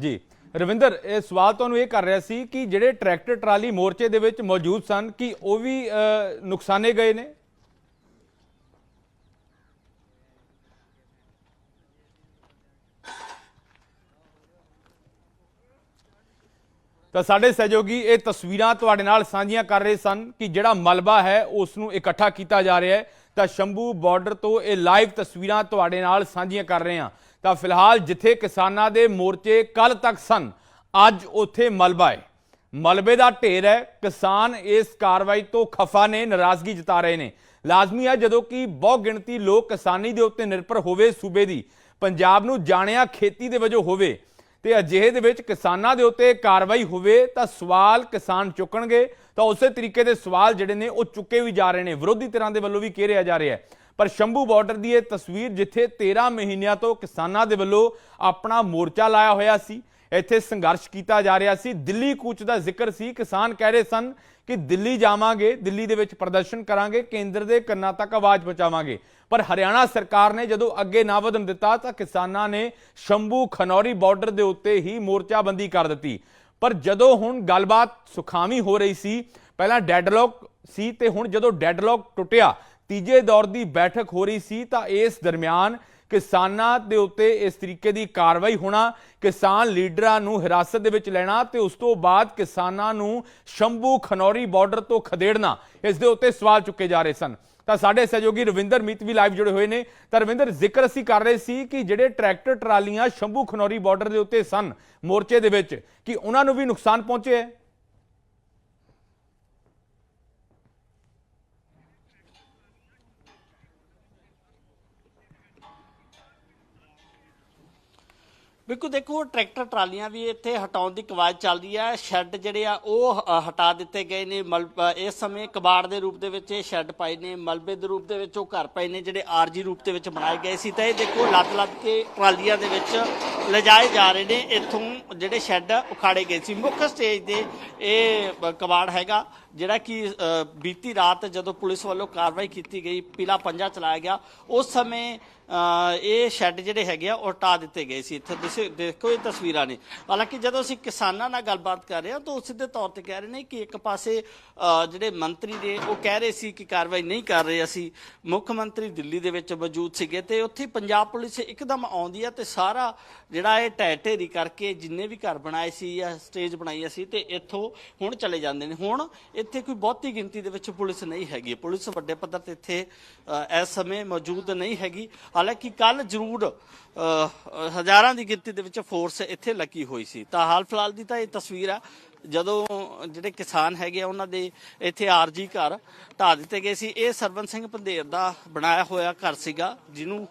ਜੀ। ਰਵਿੰਦਰ, ਇਹ ਸਵਾਲ ਤੁਹਾਨੂੰ ਇਹ ਕਰ ਰਿਹਾ ਸੀ ਕਿ ਜਿਹੜੇ ਟਰੈਕਟਰ ਟਰਾਲੀ ਮੋਰਚੇ ਦੇ ਵਿੱਚ ਮੌਜੂਦ ਸਨ, ਕਿ ਉਹ ਵੀ ਨੁਕਸਾਨੇ ਗਏ ਨੇ? ਤਾਂ ਸਾਡੇ ਸਹਿਯੋਗੀ ਇਹ ਤਸਵੀਰਾਂ ਤੁਹਾਡੇ ਨਾਲ ਸਾਂਝੀਆਂ ਕਰ ਰਹੇ ਸਨ ਕਿ ਜਿਹੜਾ ਮਲਬਾ ਹੈ ਉਸ ਨੂੰ ਇਕੱਠਾ ਕੀਤਾ ਜਾ ਰਿਹਾ ਹੈ। ਤਾਂ ਸ਼ੰਭੂ ਬਾਰਡਰ ਤੋਂ ਇਹ ਲਾਈਵ ਤਸਵੀਰਾਂ ਤੁਹਾਡੇ ਨਾਲ ਸਾਂਝੀਆਂ ਕਰ ਰਹੇ ਹਾਂ। ਤਾਂ ਫਿਲਹਾਲ ਜਿੱਥੇ ਕਿਸਾਨਾਂ ਦੇ ਮੋਰਚੇ ਕੱਲ ਤੱਕ ਸਨ, ਅੱਜ ਉੱਥੇ ਮਲਬਾ ਹੈ। ਮਲਬੇ ਦਾ ਢੇਰ ਹੈ। ਕਿਸਾਨ ਇਸ ਕਾਰਵਾਈ ਤੋਂ ਖਫਾ ਨੇ, ਨਾਰਾਜ਼ਗੀ ਜਤਾ ਰਹੇ ਨੇ। ਲਾਜ਼ਮੀ ਹੈ ਜਦੋਂ ਕਿ ਬਹੁ ਗਿਣਤੀ ਲੋਕ ਕਿਸਾਨੀ ਦੇ ਉੱਤੇ ਨਿਰਭਰ ਹੋਵੇ ਸੂਬੇ ਦੀ। ਪੰਜਾਬ ਨੂੰ ਜਾਣਿਆ ਖੇਤੀ ਦੇ ਵਜੋਂ ਹੋਵੇ ਤੇ ਅਜਿਹੇ ਦੇ ਵਿੱਚ ਕਿਸਾਨਾਂ ਦੇ ਉੱਤੇ ਕਾਰਵਾਈ ਹੋਵੇ ਤਾਂ ਸਵਾਲ ਕਿਸਾਨ ਚੁੱਕਣਗੇ। ਤਾਂ ਉਸੇ ਤਰੀਕੇ ਦੇ ਸਵਾਲ ਜਿਹੜੇ ਨੇ ਉਹ ਚੁੱਕੇ ਵੀ ਜਾ ਰਹੇ ਨੇ। ਵਿਰੋਧੀ ਧਿਰਾਂ ਦੇ ਵੱਲੋਂ ਵੀ ਘੇਰਿਆ ਜਾ ਰਿਹਾ ਹੈ। ਪਰ ਸ਼ੰਭੂ ਬਾਰਡਰ ਦੀ ਇਹ ਤਸਵੀਰ ਜਿੱਥੇ 13 ਮਹੀਨਿਆਂ ਤੋਂ ਕਿਸਾਨਾਂ ਦੇ ਵੱਲੋਂ ਆਪਣਾ ਮੋਰਚਾ ਲਾਇਆ ਹੋਇਆ ਸੀ, ਇੱਥੇ ਸੰਘਰਸ਼ ਕੀਤਾ ਜਾ ਰਿਹਾ ਸੀ। ਦਿੱਲੀ ਕੂਚ ਦਾ ਜ਼ਿਕਰ ਸੀ, ਕਿਸਾਨ ਕਹਿ ਰਹੇ ਸਨ ਕਿ ਦਿੱਲੀ ਜਾਵਾਂਗੇ, ਦਿੱਲੀ ਦੇ ਵਿੱਚ ਪ੍ਰਦਰਸ਼ਨ ਕਰਾਂਗੇ, ਕੇਂਦਰ ਦੇ ਕੰਨਾਂ ਤੱਕ ਆਵਾਜ਼ ਪਹੁੰਚਾਵਾਂਗੇ। ਪਰ ਹਰਿਆਣਾ ਸਰਕਾਰ ਨੇ ਜਦੋਂ ਅੱਗੇ ਨਾ ਵਧਣ ਦਿੱਤਾ ਤਾਂ ਕਿਸਾਨਾਂ ਨੇ ਸ਼ੰਭੂ ਖਨੌਰੀ ਬਾਰਡਰ ਦੇ ਉੱਤੇ ਹੀ ਮੋਰਚਾਬੰਦੀ ਕਰ ਦਿੱਤੀ। ਪਰ ਜਦੋਂ ਹੁਣ ਗੱਲਬਾਤ ਸੁਖਾਵੀਂ ਹੋ ਰਹੀ ਸੀ, ਪਹਿਲਾਂ ਡੈਡਲੌਕ ਸੀ ਤੇ ਹੁਣ ਜਦੋਂ ਡੈਡਲੌਕ ਟੁੱਟਿਆ ਤੀਜੇ ਦੌਰ ਦੀ ਬੈਠਕ ਹੋ ਰਹੀ ਸੀ ਤਾਂ ਇਸ ਦਰਮਿਆਨ ਕਿਸਾਨਾਂ ਦੇ ਉੱਤੇ ਇਸ ਤਰੀਕੇ ਦੀ ਕਾਰਵਾਈ ਹੋਣਾ, ਕਿਸਾਨ ਲੀਡਰਾਂ ਨੂੰ ਹਿਰਾਸਤ ਦੇ ਵਿੱਚ ਲੈਣਾ ਤੇ ਉਸ ਤੋਂ ਬਾਅਦ ਕਿਸਾਨਾਂ ਨੂੰ ਸ਼ੰਭੂ ਖਨੌਰੀ ਬਾਰਡਰ ਤੋਂ ਖਦੇੜਨਾ, ਇਸ ਦੇ ਉੱਤੇ ਸਵਾਲ ਚੁੱਕੇ ਜਾ ਰਹੇ ਸਨ। ਤਾਂ ਸਾਡੇ ਸਹਿਯੋਗੀ ਰਵਿੰਦਰ ਮੀਤ ਵੀ ਲਾਈਵ ਜੁੜੇ ਹੋਏ ਨੇ। ਤਾਂ ਰਵਿੰਦਰ, ਜ਼ਿਕਰ ਅਸੀਂ ਕਰ ਰਹੇ ਸੀ ਕਿ ਜਿਹੜੇ ਟਰੈਕਟਰ ਟਰਾਲੀਆਂ ਸ਼ੰਭੂ ਖਨੌਰੀ ਬਾਰਡਰ ਦੇ ਉੱਤੇ ਸਨ ਮੋਰਚੇ ਦੇ ਵਿੱਚ, ਕਿ ਉਹਨਾਂ ਨੂੰ ਵੀ ਨੁਕਸਾਨ ਪਹੁੰਚਿਆ ਹੈ? ਬਿਲਕੁਲ ਦੇਖੋ, ਟਰੈਕਟਰ ਟਰਾਲੀਆਂ ਵੀ ਇੱਥੇ ਹਟਾਉਣ ਦੀ ਕਵਾਇਦ ਚੱਲ ਰਹੀ ਹੈ ਸ਼ੈੱਡ ਜਿਹੜੇ ਆ, ਉਹ ਹਟਾ ਦਿੱਤੇ ਗਏ ਨੇ। ਮਲਬਾ ਇਸ ਸਮੇਂ ਕਬਾੜ ਦੇ ਰੂਪ ਦੇ ਵਿੱਚ ਇਹ ਸ਼ੈੱਡ ਪਾਏ ਨੇ। ਮਲਬੇ ਦੇ ਰੂਪ ਦੇ ਵਿੱਚ ਉਹ ਘਰ ਪਏ ਨੇ, ਜਿਹੜੇ ਆਰਜੀ ਰੂਪ ਦੇ ਵਿੱਚ ਬਣਾਏ ਗਏ ਸੀ। ਤਾਂ ਇਹ ਦੇਖੋ ਲੱਦ ਲੱਦ ਕੇ ਟਰਾਲੀਆਂ ਦੇ ਵਿੱਚ ਲਿਜਾਏ ਜਾ ਰਹੇ ਨੇ, ਇੱਥੋਂ ਜਿਹੜੇ ਸ਼ੈੱਡ ਉਖਾੜੇ ਗਏ ਸੀ। ਮੁੱਖ ਸਟੇਜ ਦੇ ਇਹ ਕਬਾੜ ਹੈਗਾ, ਜਿਹੜਾ ਕਿ ਬੀਤੀ ਰਾਤ ਜਦੋਂ ਪੁਲਿਸ ਵੱਲੋਂ ਕਾਰਵਾਈ ਕੀਤੀ ਗਈ, ਪੀਲਾ ਪੰਜਾ ਚਲਾਇਆ ਗਿਆ, ਉਸ ਸਮੇਂ ਇਹ ਸ਼ੈੱਡ ਜਿਹੜੇ ਹੈਗੇ ਆ ਉਹ ਹਟਾ ਦਿੱਤੇ ਗਏ ਸੀ ਇੱਥੇ। ਤੁਸੀਂ ਦੇਖੋ, ਇਹ ਤਸਵੀਰਾਂ ਨੇ। ਹਾਲਾਂਕਿ ਜਦੋਂ ਅਸੀਂ ਕਿਸਾਨਾਂ ਨਾਲ ਗੱਲਬਾਤ ਕਰ ਰਹੇ ਹਾਂ, ਤਾਂ ਉਹ ਸਿੱਧੇ ਤੌਰ ਤੇ ਕਹਿ ਰਹੇ ਨੇ ਕਿ ਇੱਕ ਪਾਸੇ ਜਿਹੜੇ ਮੰਤਰੀ ਨੇ, ਉਹ ਕਹਿ ਰਹੇ ਸੀ ਕਿ ਕਾਰਵਾਈ ਨਹੀਂ ਕਰ ਰਹੇ ਅਸੀਂ। ਮੁੱਖ ਮੰਤਰੀ ਦਿੱਲੀ ਦੇ ਵਿੱਚ ਮੌਜੂਦ ਸੀਗੇ ਤੇ ਉੱਥੇ ਪੰਜਾਬ ਪੁਲਿਸ ਇੱਕਦਮ ਆਉਂਦੀ ਹੈ ਤੇ ਸਾਰਾ ਜਿਹੜਾ ਇਹ ਢਹਿ ਢੇਰੀ ਕਰਕੇ ਜਿੰਨੇ ਵੀ ਘਰ ਬਣਾਏ ਸੀ ਜਾਂ ਸਟੇਜ ਬਣਾਈ ਸੀ ਤੇ ਇੱਥੋਂ ਹੁਣ ਚਲੇ ਜਾਂਦੇ ਨੇ। ਹੁਣ ਇੱਥੇ ਕੋਈ ਬਹੁਤੀ ਗਿਣਤੀ ਦੇ ਵਿੱਚ ਪੁਲਿਸ ਨਹੀਂ ਹੈਗੀ। ਪੁਲਿਸ ਵੱਡੇ ਪੱਧਰ ਤੇ ਇੱਥੇ ਇਸ ਸਮੇਂ ਮੌਜੂਦ ਨਹੀਂ ਹੈਗੀ। ਹਾਲਾਂਕਿ ਕੱਲ ਜ਼ਰੂਰ ਹਜ਼ਾਰਾਂ ਦੀ ਗਿਣਤੀ ਦੇ ਵਿੱਚ ਫੋਰਸ ਇੱਥੇ ਲੱਗੀ ਹੋਈ ਸੀ। ਤਾਂ ਹਾਲ ਫਿਲਹਾਲ ਦੀ ਤਾਂ ਇਹ ਤਸਵੀਰ ਆ। ਜਦੋਂ ਜਿਹੜੇ ਕਿਸਾਨ ਹੈਗੇ ਆ, ਉਹਨਾਂ ਦੇ ਇੱਥੇ ਆਰਜੀ ਘਰ ਢਾਹ ਦਿੱਤੇ ਗਏ ਸੀ। ਇਹ ਸਰਵਨ ਸਿੰਘ ਪੰਧੇਰ ਦਾ ਬਣਾਇਆ ਹੋਇਆ ਘਰ ਸੀਗਾ, ਜਿਹਨੂੰ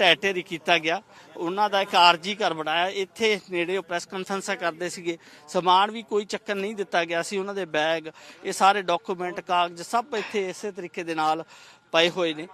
ਢਹਿ ਢੇਰੀ ਕੀਤਾ ਗਿਆ। ਉਹਨਾਂ ਦਾ ਇੱਕ ਆਰਜੀ ਘਰ ਬਣਾਇਆ। ਇੱਥੇ ਨੇੜੇ ਉਹ ਪ੍ਰੈਸ ਕਾਨਫਰੰਸਾਂ ਕਰਦੇ ਸੀਗੇ। ਸਮਾਨ ਵੀ ਕੋਈ ਚੱਕਰ ਨਹੀਂ ਦਿੱਤਾ ਗਿਆ ਸੀ। ਉਹਨਾਂ ਦੇ ਬੈਗ ਇਹ ਸਾਰੇ ਡਾਕੂਮੈਂਟ ਕਾਗਜ਼ ਸਭ ਇੱਥੇ ਇਸੇ ਤਰੀਕੇ ਦੇ ਨਾਲ ਪਏ ਹੋਏ ਨੇ।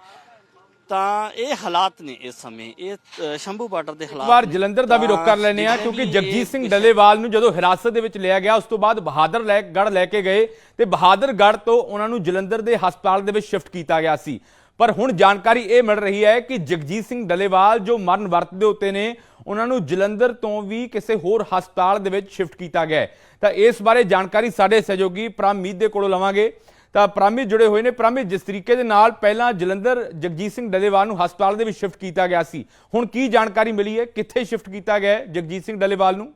ਤਾਂ ਇਹ ਹਾਲਾਤ ਨੇ ਇਸ ਸਮੇਂ। ਇਹ ਸ਼ੰਭੂ ਬਾਰਡਰ ਦੇ ਹਾਲਾਤ ਵਾਰ। ਜਲੰਧਰ ਦਾ ਵੀ ਰੁਕ ਕਰ ਲੈਨੇ ਆ ਕਿਉਂਕਿ ਜਗਜੀਤ ਸਿੰਘ ਡੱਲੇਵਾਲ ਨੂੰ ਜਦੋਂ ਹਿਰਾਸਤ ਦੇ ਵਿੱਚ ਲਿਆ ਗਿਆ ਉਸ ਤੋਂ ਬਾਅਦ ਬਹਾਦਰ ਲੈ ਗੜ ਲੈ ਕੇ ਗਏ ਤੇ ਬਹਾਦਰਗੜ੍ਹ ਤੋਂ ਉਹਨਾਂ ਨੂੰ ਜਲੰਧਰ ਦੇ ਹਸਪਤਾਲ ਦੇ ਵਿੱਚ ਸ਼ਿਫਟ ਕੀਤਾ ਗਿਆ ਸੀ। ਪਰ ਹੁਣ ਜਾਣਕਾਰੀ ਇਹ ਮਿਲ ਰਹੀ ਹੈ ਕਿ ਜਗਜੀਤ ਸਿੰਘ ਡੱਲੇਵਾਲ ਜੋ ਮਰਨ ਵਰਤ ਦੇ ਉੱਤੇ ਨੇ, ਉਹਨਾਂ ਨੂੰ ਜਲੰਧਰ ਤੋਂ ਵੀ ਕਿਸੇ ਹੋਰ ਹਸਪਤਾਲ ਦੇ ਵਿੱਚ ਸ਼ਿਫਟ ਕੀਤਾ ਗਿਆ ਹੈ। ਤਾਂ ਇਸ ਬਾਰੇ ਜਾਣਕਾਰੀ ਸਾਡੇ ਸਹਿਯੋਗੀ ਪ੍ਰਾਮੀਤ ਦੇ ਕੋਲੋਂ ਲਵਾਂਗੇ। ਤਾਂ ਪ੍ਰਾਮੀਤ ਜੁੜੇ ਹੋਏ ਨੇ। ਪ੍ਰਾਮੀਤ, ਜਿਸ ਤਰੀਕੇ ਦੇ ਨਾਲ ਪਹਿਲਾਂ ਜਲੰਧਰ ਜਗਜੀਤ ਸਿੰਘ ਡੱਲੇਵਾਲ ਨੂੰ ਹਸਪਤਾਲ ਦੇ ਵਿੱਚ ਸ਼ਿਫਟ ਕੀਤਾ ਗਿਆ ਸੀ, ਹੁਣ ਕੀ ਜਾਣਕਾਰੀ ਮਿਲੀ ਹੈ? ਕਿੱਥੇ ਸ਼ਿਫਟ ਕੀਤਾ ਗਿਆ ਜਗਜੀਤ ਸਿੰਘ ਡੱਲੇਵਾਲ ਨੂੰ?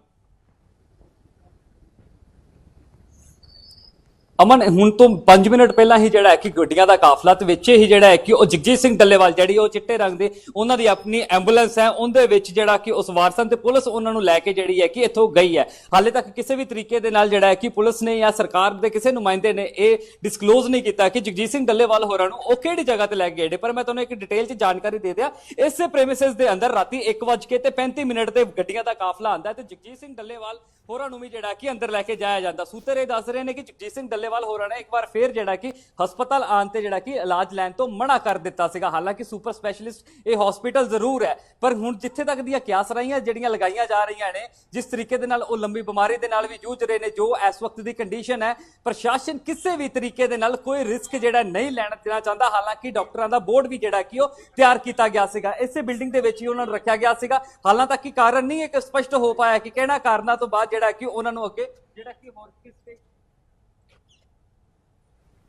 ਅਮਨ, ਹੁਣ ਤੋਂ 5 ਮਿੰਟ ਪਹਿਲਾਂ ਹੀ ਜਿਹੜਾ ਹੈ ਕਿ ਗੱਡੀਆਂ ਦਾ ਕਾਫਲਾ ਤੇ ਵਿੱਚ ਹੀ ਜਿਹੜਾ ਹੈ ਕਿ ਉਹ ਜਗਜੀਤ ਸਿੰਘ ਡੱਲੇਵਾਲ ਜਿਹੜੀ ਉਹ ਚਿੱਟੇ ਰੰਗ ਦੇ, ਉਹਨਾਂ ਦੀ ਆਪਣੀ ਐਂਬੂਲੈਂਸ ਹੈ, ਉਹਦੇ ਵਿੱਚ ਜਿਹੜਾ ਕਿ ਉਸ ਵਾਰਸਨ ਤੇ ਪੁਲਿਸ ਉਹਨਾਂ ਨੂੰ ਲੈ ਕੇ ਜਿਹੜੀ ਹੈ ਕਿ ਇੱਥੋਂ ਗਈ ਹੈ। ਹਾਲੇ ਤੱਕ ਕਿਸੇ ਵੀ ਤਰੀਕੇ ਦੇ ਨਾਲ ਜਿਹੜਾ ਹੈ ਕਿ ਪੁਲਿਸ ਨੇ ਜਾਂ ਸਰਕਾਰ ਦੇ ਕਿਸੇ ਨੁਮਾਇੰਦੇ ਨੇ ਇਹ ਡਿਸਕਲੋਜ਼ ਨਹੀਂ ਕੀਤਾ ਕਿ ਜਗਜੀਤ ਸਿੰਘ ਡੱਲੇਵਾਲ ਹੋਰਾਂ ਨੂੰ ਉਹ ਕਿਹੜੀ ਜਗ੍ਹਾ ਤੇ ਲੈ ਕੇ ਗਏ ਪਰ ਮੈਂ ਤੁਹਾਨੂੰ ਇੱਕ ਡਿਟੇਲ 'ਚ ਜਾਣਕਾਰੀ ਦੇ ਦਿਆਂ, ਇਸੇ ਪ੍ਰੈਮਿਸਿਸ ਦੇ ਅੰਦਰ ਰਾਤੀ 1:00 ਤੇ 35 ਮਿੰਟ ਤੇ ਗੱਡੀਆਂ ਦਾ ਕਾਫਲਾ ਆਂਦਾ ਤੇ ਜਗਜੀਤ ਸਿੰਘ ਡੱਲੇਵਾਲ ਹੋਰਾਂ ਨੂੰ ਵੀ ਜਿਹੜਾ ਕਿ ਅੰਦਰ ਲੈ ਕੇ ਜਾਇਆ ਜਾਂਦਾ। ਸੂਤਰ ਇਹ ਦੱਸ ਰਹੇ ਨੇ ਕਿ ਜਗਜੀਤ ਸਿੰਘ ਡੱਲੇਵਾਲ ਹੋਰਾਂ ਨੇ ਇੱਕ ਵਾਰ ਫੇਰ ਜਿਹੜਾ ਕਿ ਹਸਪਤਾਲ ਆਉਣ ਤੇ ਜਿਹੜਾ ਕਿ ਇਲਾਜ ਲੈਣ ਤੋਂ ਮਨਾ ਕਰ ਦਿੱਤਾ ਸੀਗਾ। ਹਾਲਾਂਕਿ ਸੁਪਰ ਸਪੈਸ਼ਲਿਸਟ ਇਹ ਹਸਪੀਟਲ ਜ਼ਰੂਰ ਹੈ, ਪਰ ਹੁਣ ਜਿੱਥੇ ਤੱਕ ਦੀਆਂ ਕਿਆਸ ਰਾਈਆਂ ਜਿਹੜੀਆਂ ਲਗਾਈਆਂ ਜਾ ਰਹੀਆਂ ਨੇ, ਜਿਸ ਤਰੀਕੇ ਦੇ ਨਾਲ ਉਹ ਲੰਬੀ ਬਿਮਾਰੀ ਦੇ ਨਾਲ ਵੀ ਜੂਝ ਰਹੇ ਨੇ, ਜੋ ਇਸ ਵਕਤ ਦੀ ਕੰਡੀਸ਼ਨ ਹੈ, ਪ੍ਰਸ਼ਾਸਨ ਕਿਸੇ ਵੀ ਤਰੀਕੇ ਦੇ ਨਾਲ ਕੋਈ ਰਿਸਕ ਜਿਹੜਾ ਨਹੀਂ ਲੈਣਾ ਦੇਣਾ ਚਾਹੁੰਦਾ। ਹਾਲਾਂਕਿ ਡਾਕਟਰਾਂ ਦਾ ਬੋਰਡ ਵੀ ਜਿਹੜਾ ਕਿ ਉਹ ਤਿਆਰ ਕੀਤਾ ਗਿਆ ਸੀਗਾ। ਇਸੇ ਬਿਲਡਿੰਗ ਦੇ ਵਿੱਚ ਹੀ ਉਹਨਾਂ ਨੂੰ ਰੱਖਿਆ ਗਿਆ ਸੀਗਾ। ਹਾਲਾਂ ਤੱਕ ਕੀ ਕਾਰਨ ਨਹੀਂ ਇੱਕ ਸਪਸ਼ਟ ਹੋ ਪਾਇਆ ਕਿ ਕਿਹੜਾ ਕਾਰਨਾਂ ਤੋਂ ਬਾਅਦ ਜਿਹੜਾ ਕਿ ਉਹਨਾਂ ਨੂੰ ਅੱਗੇ ਜਿਹੜਾ ਕਿ ਹੋਰ ਕਿਸ ਤੇ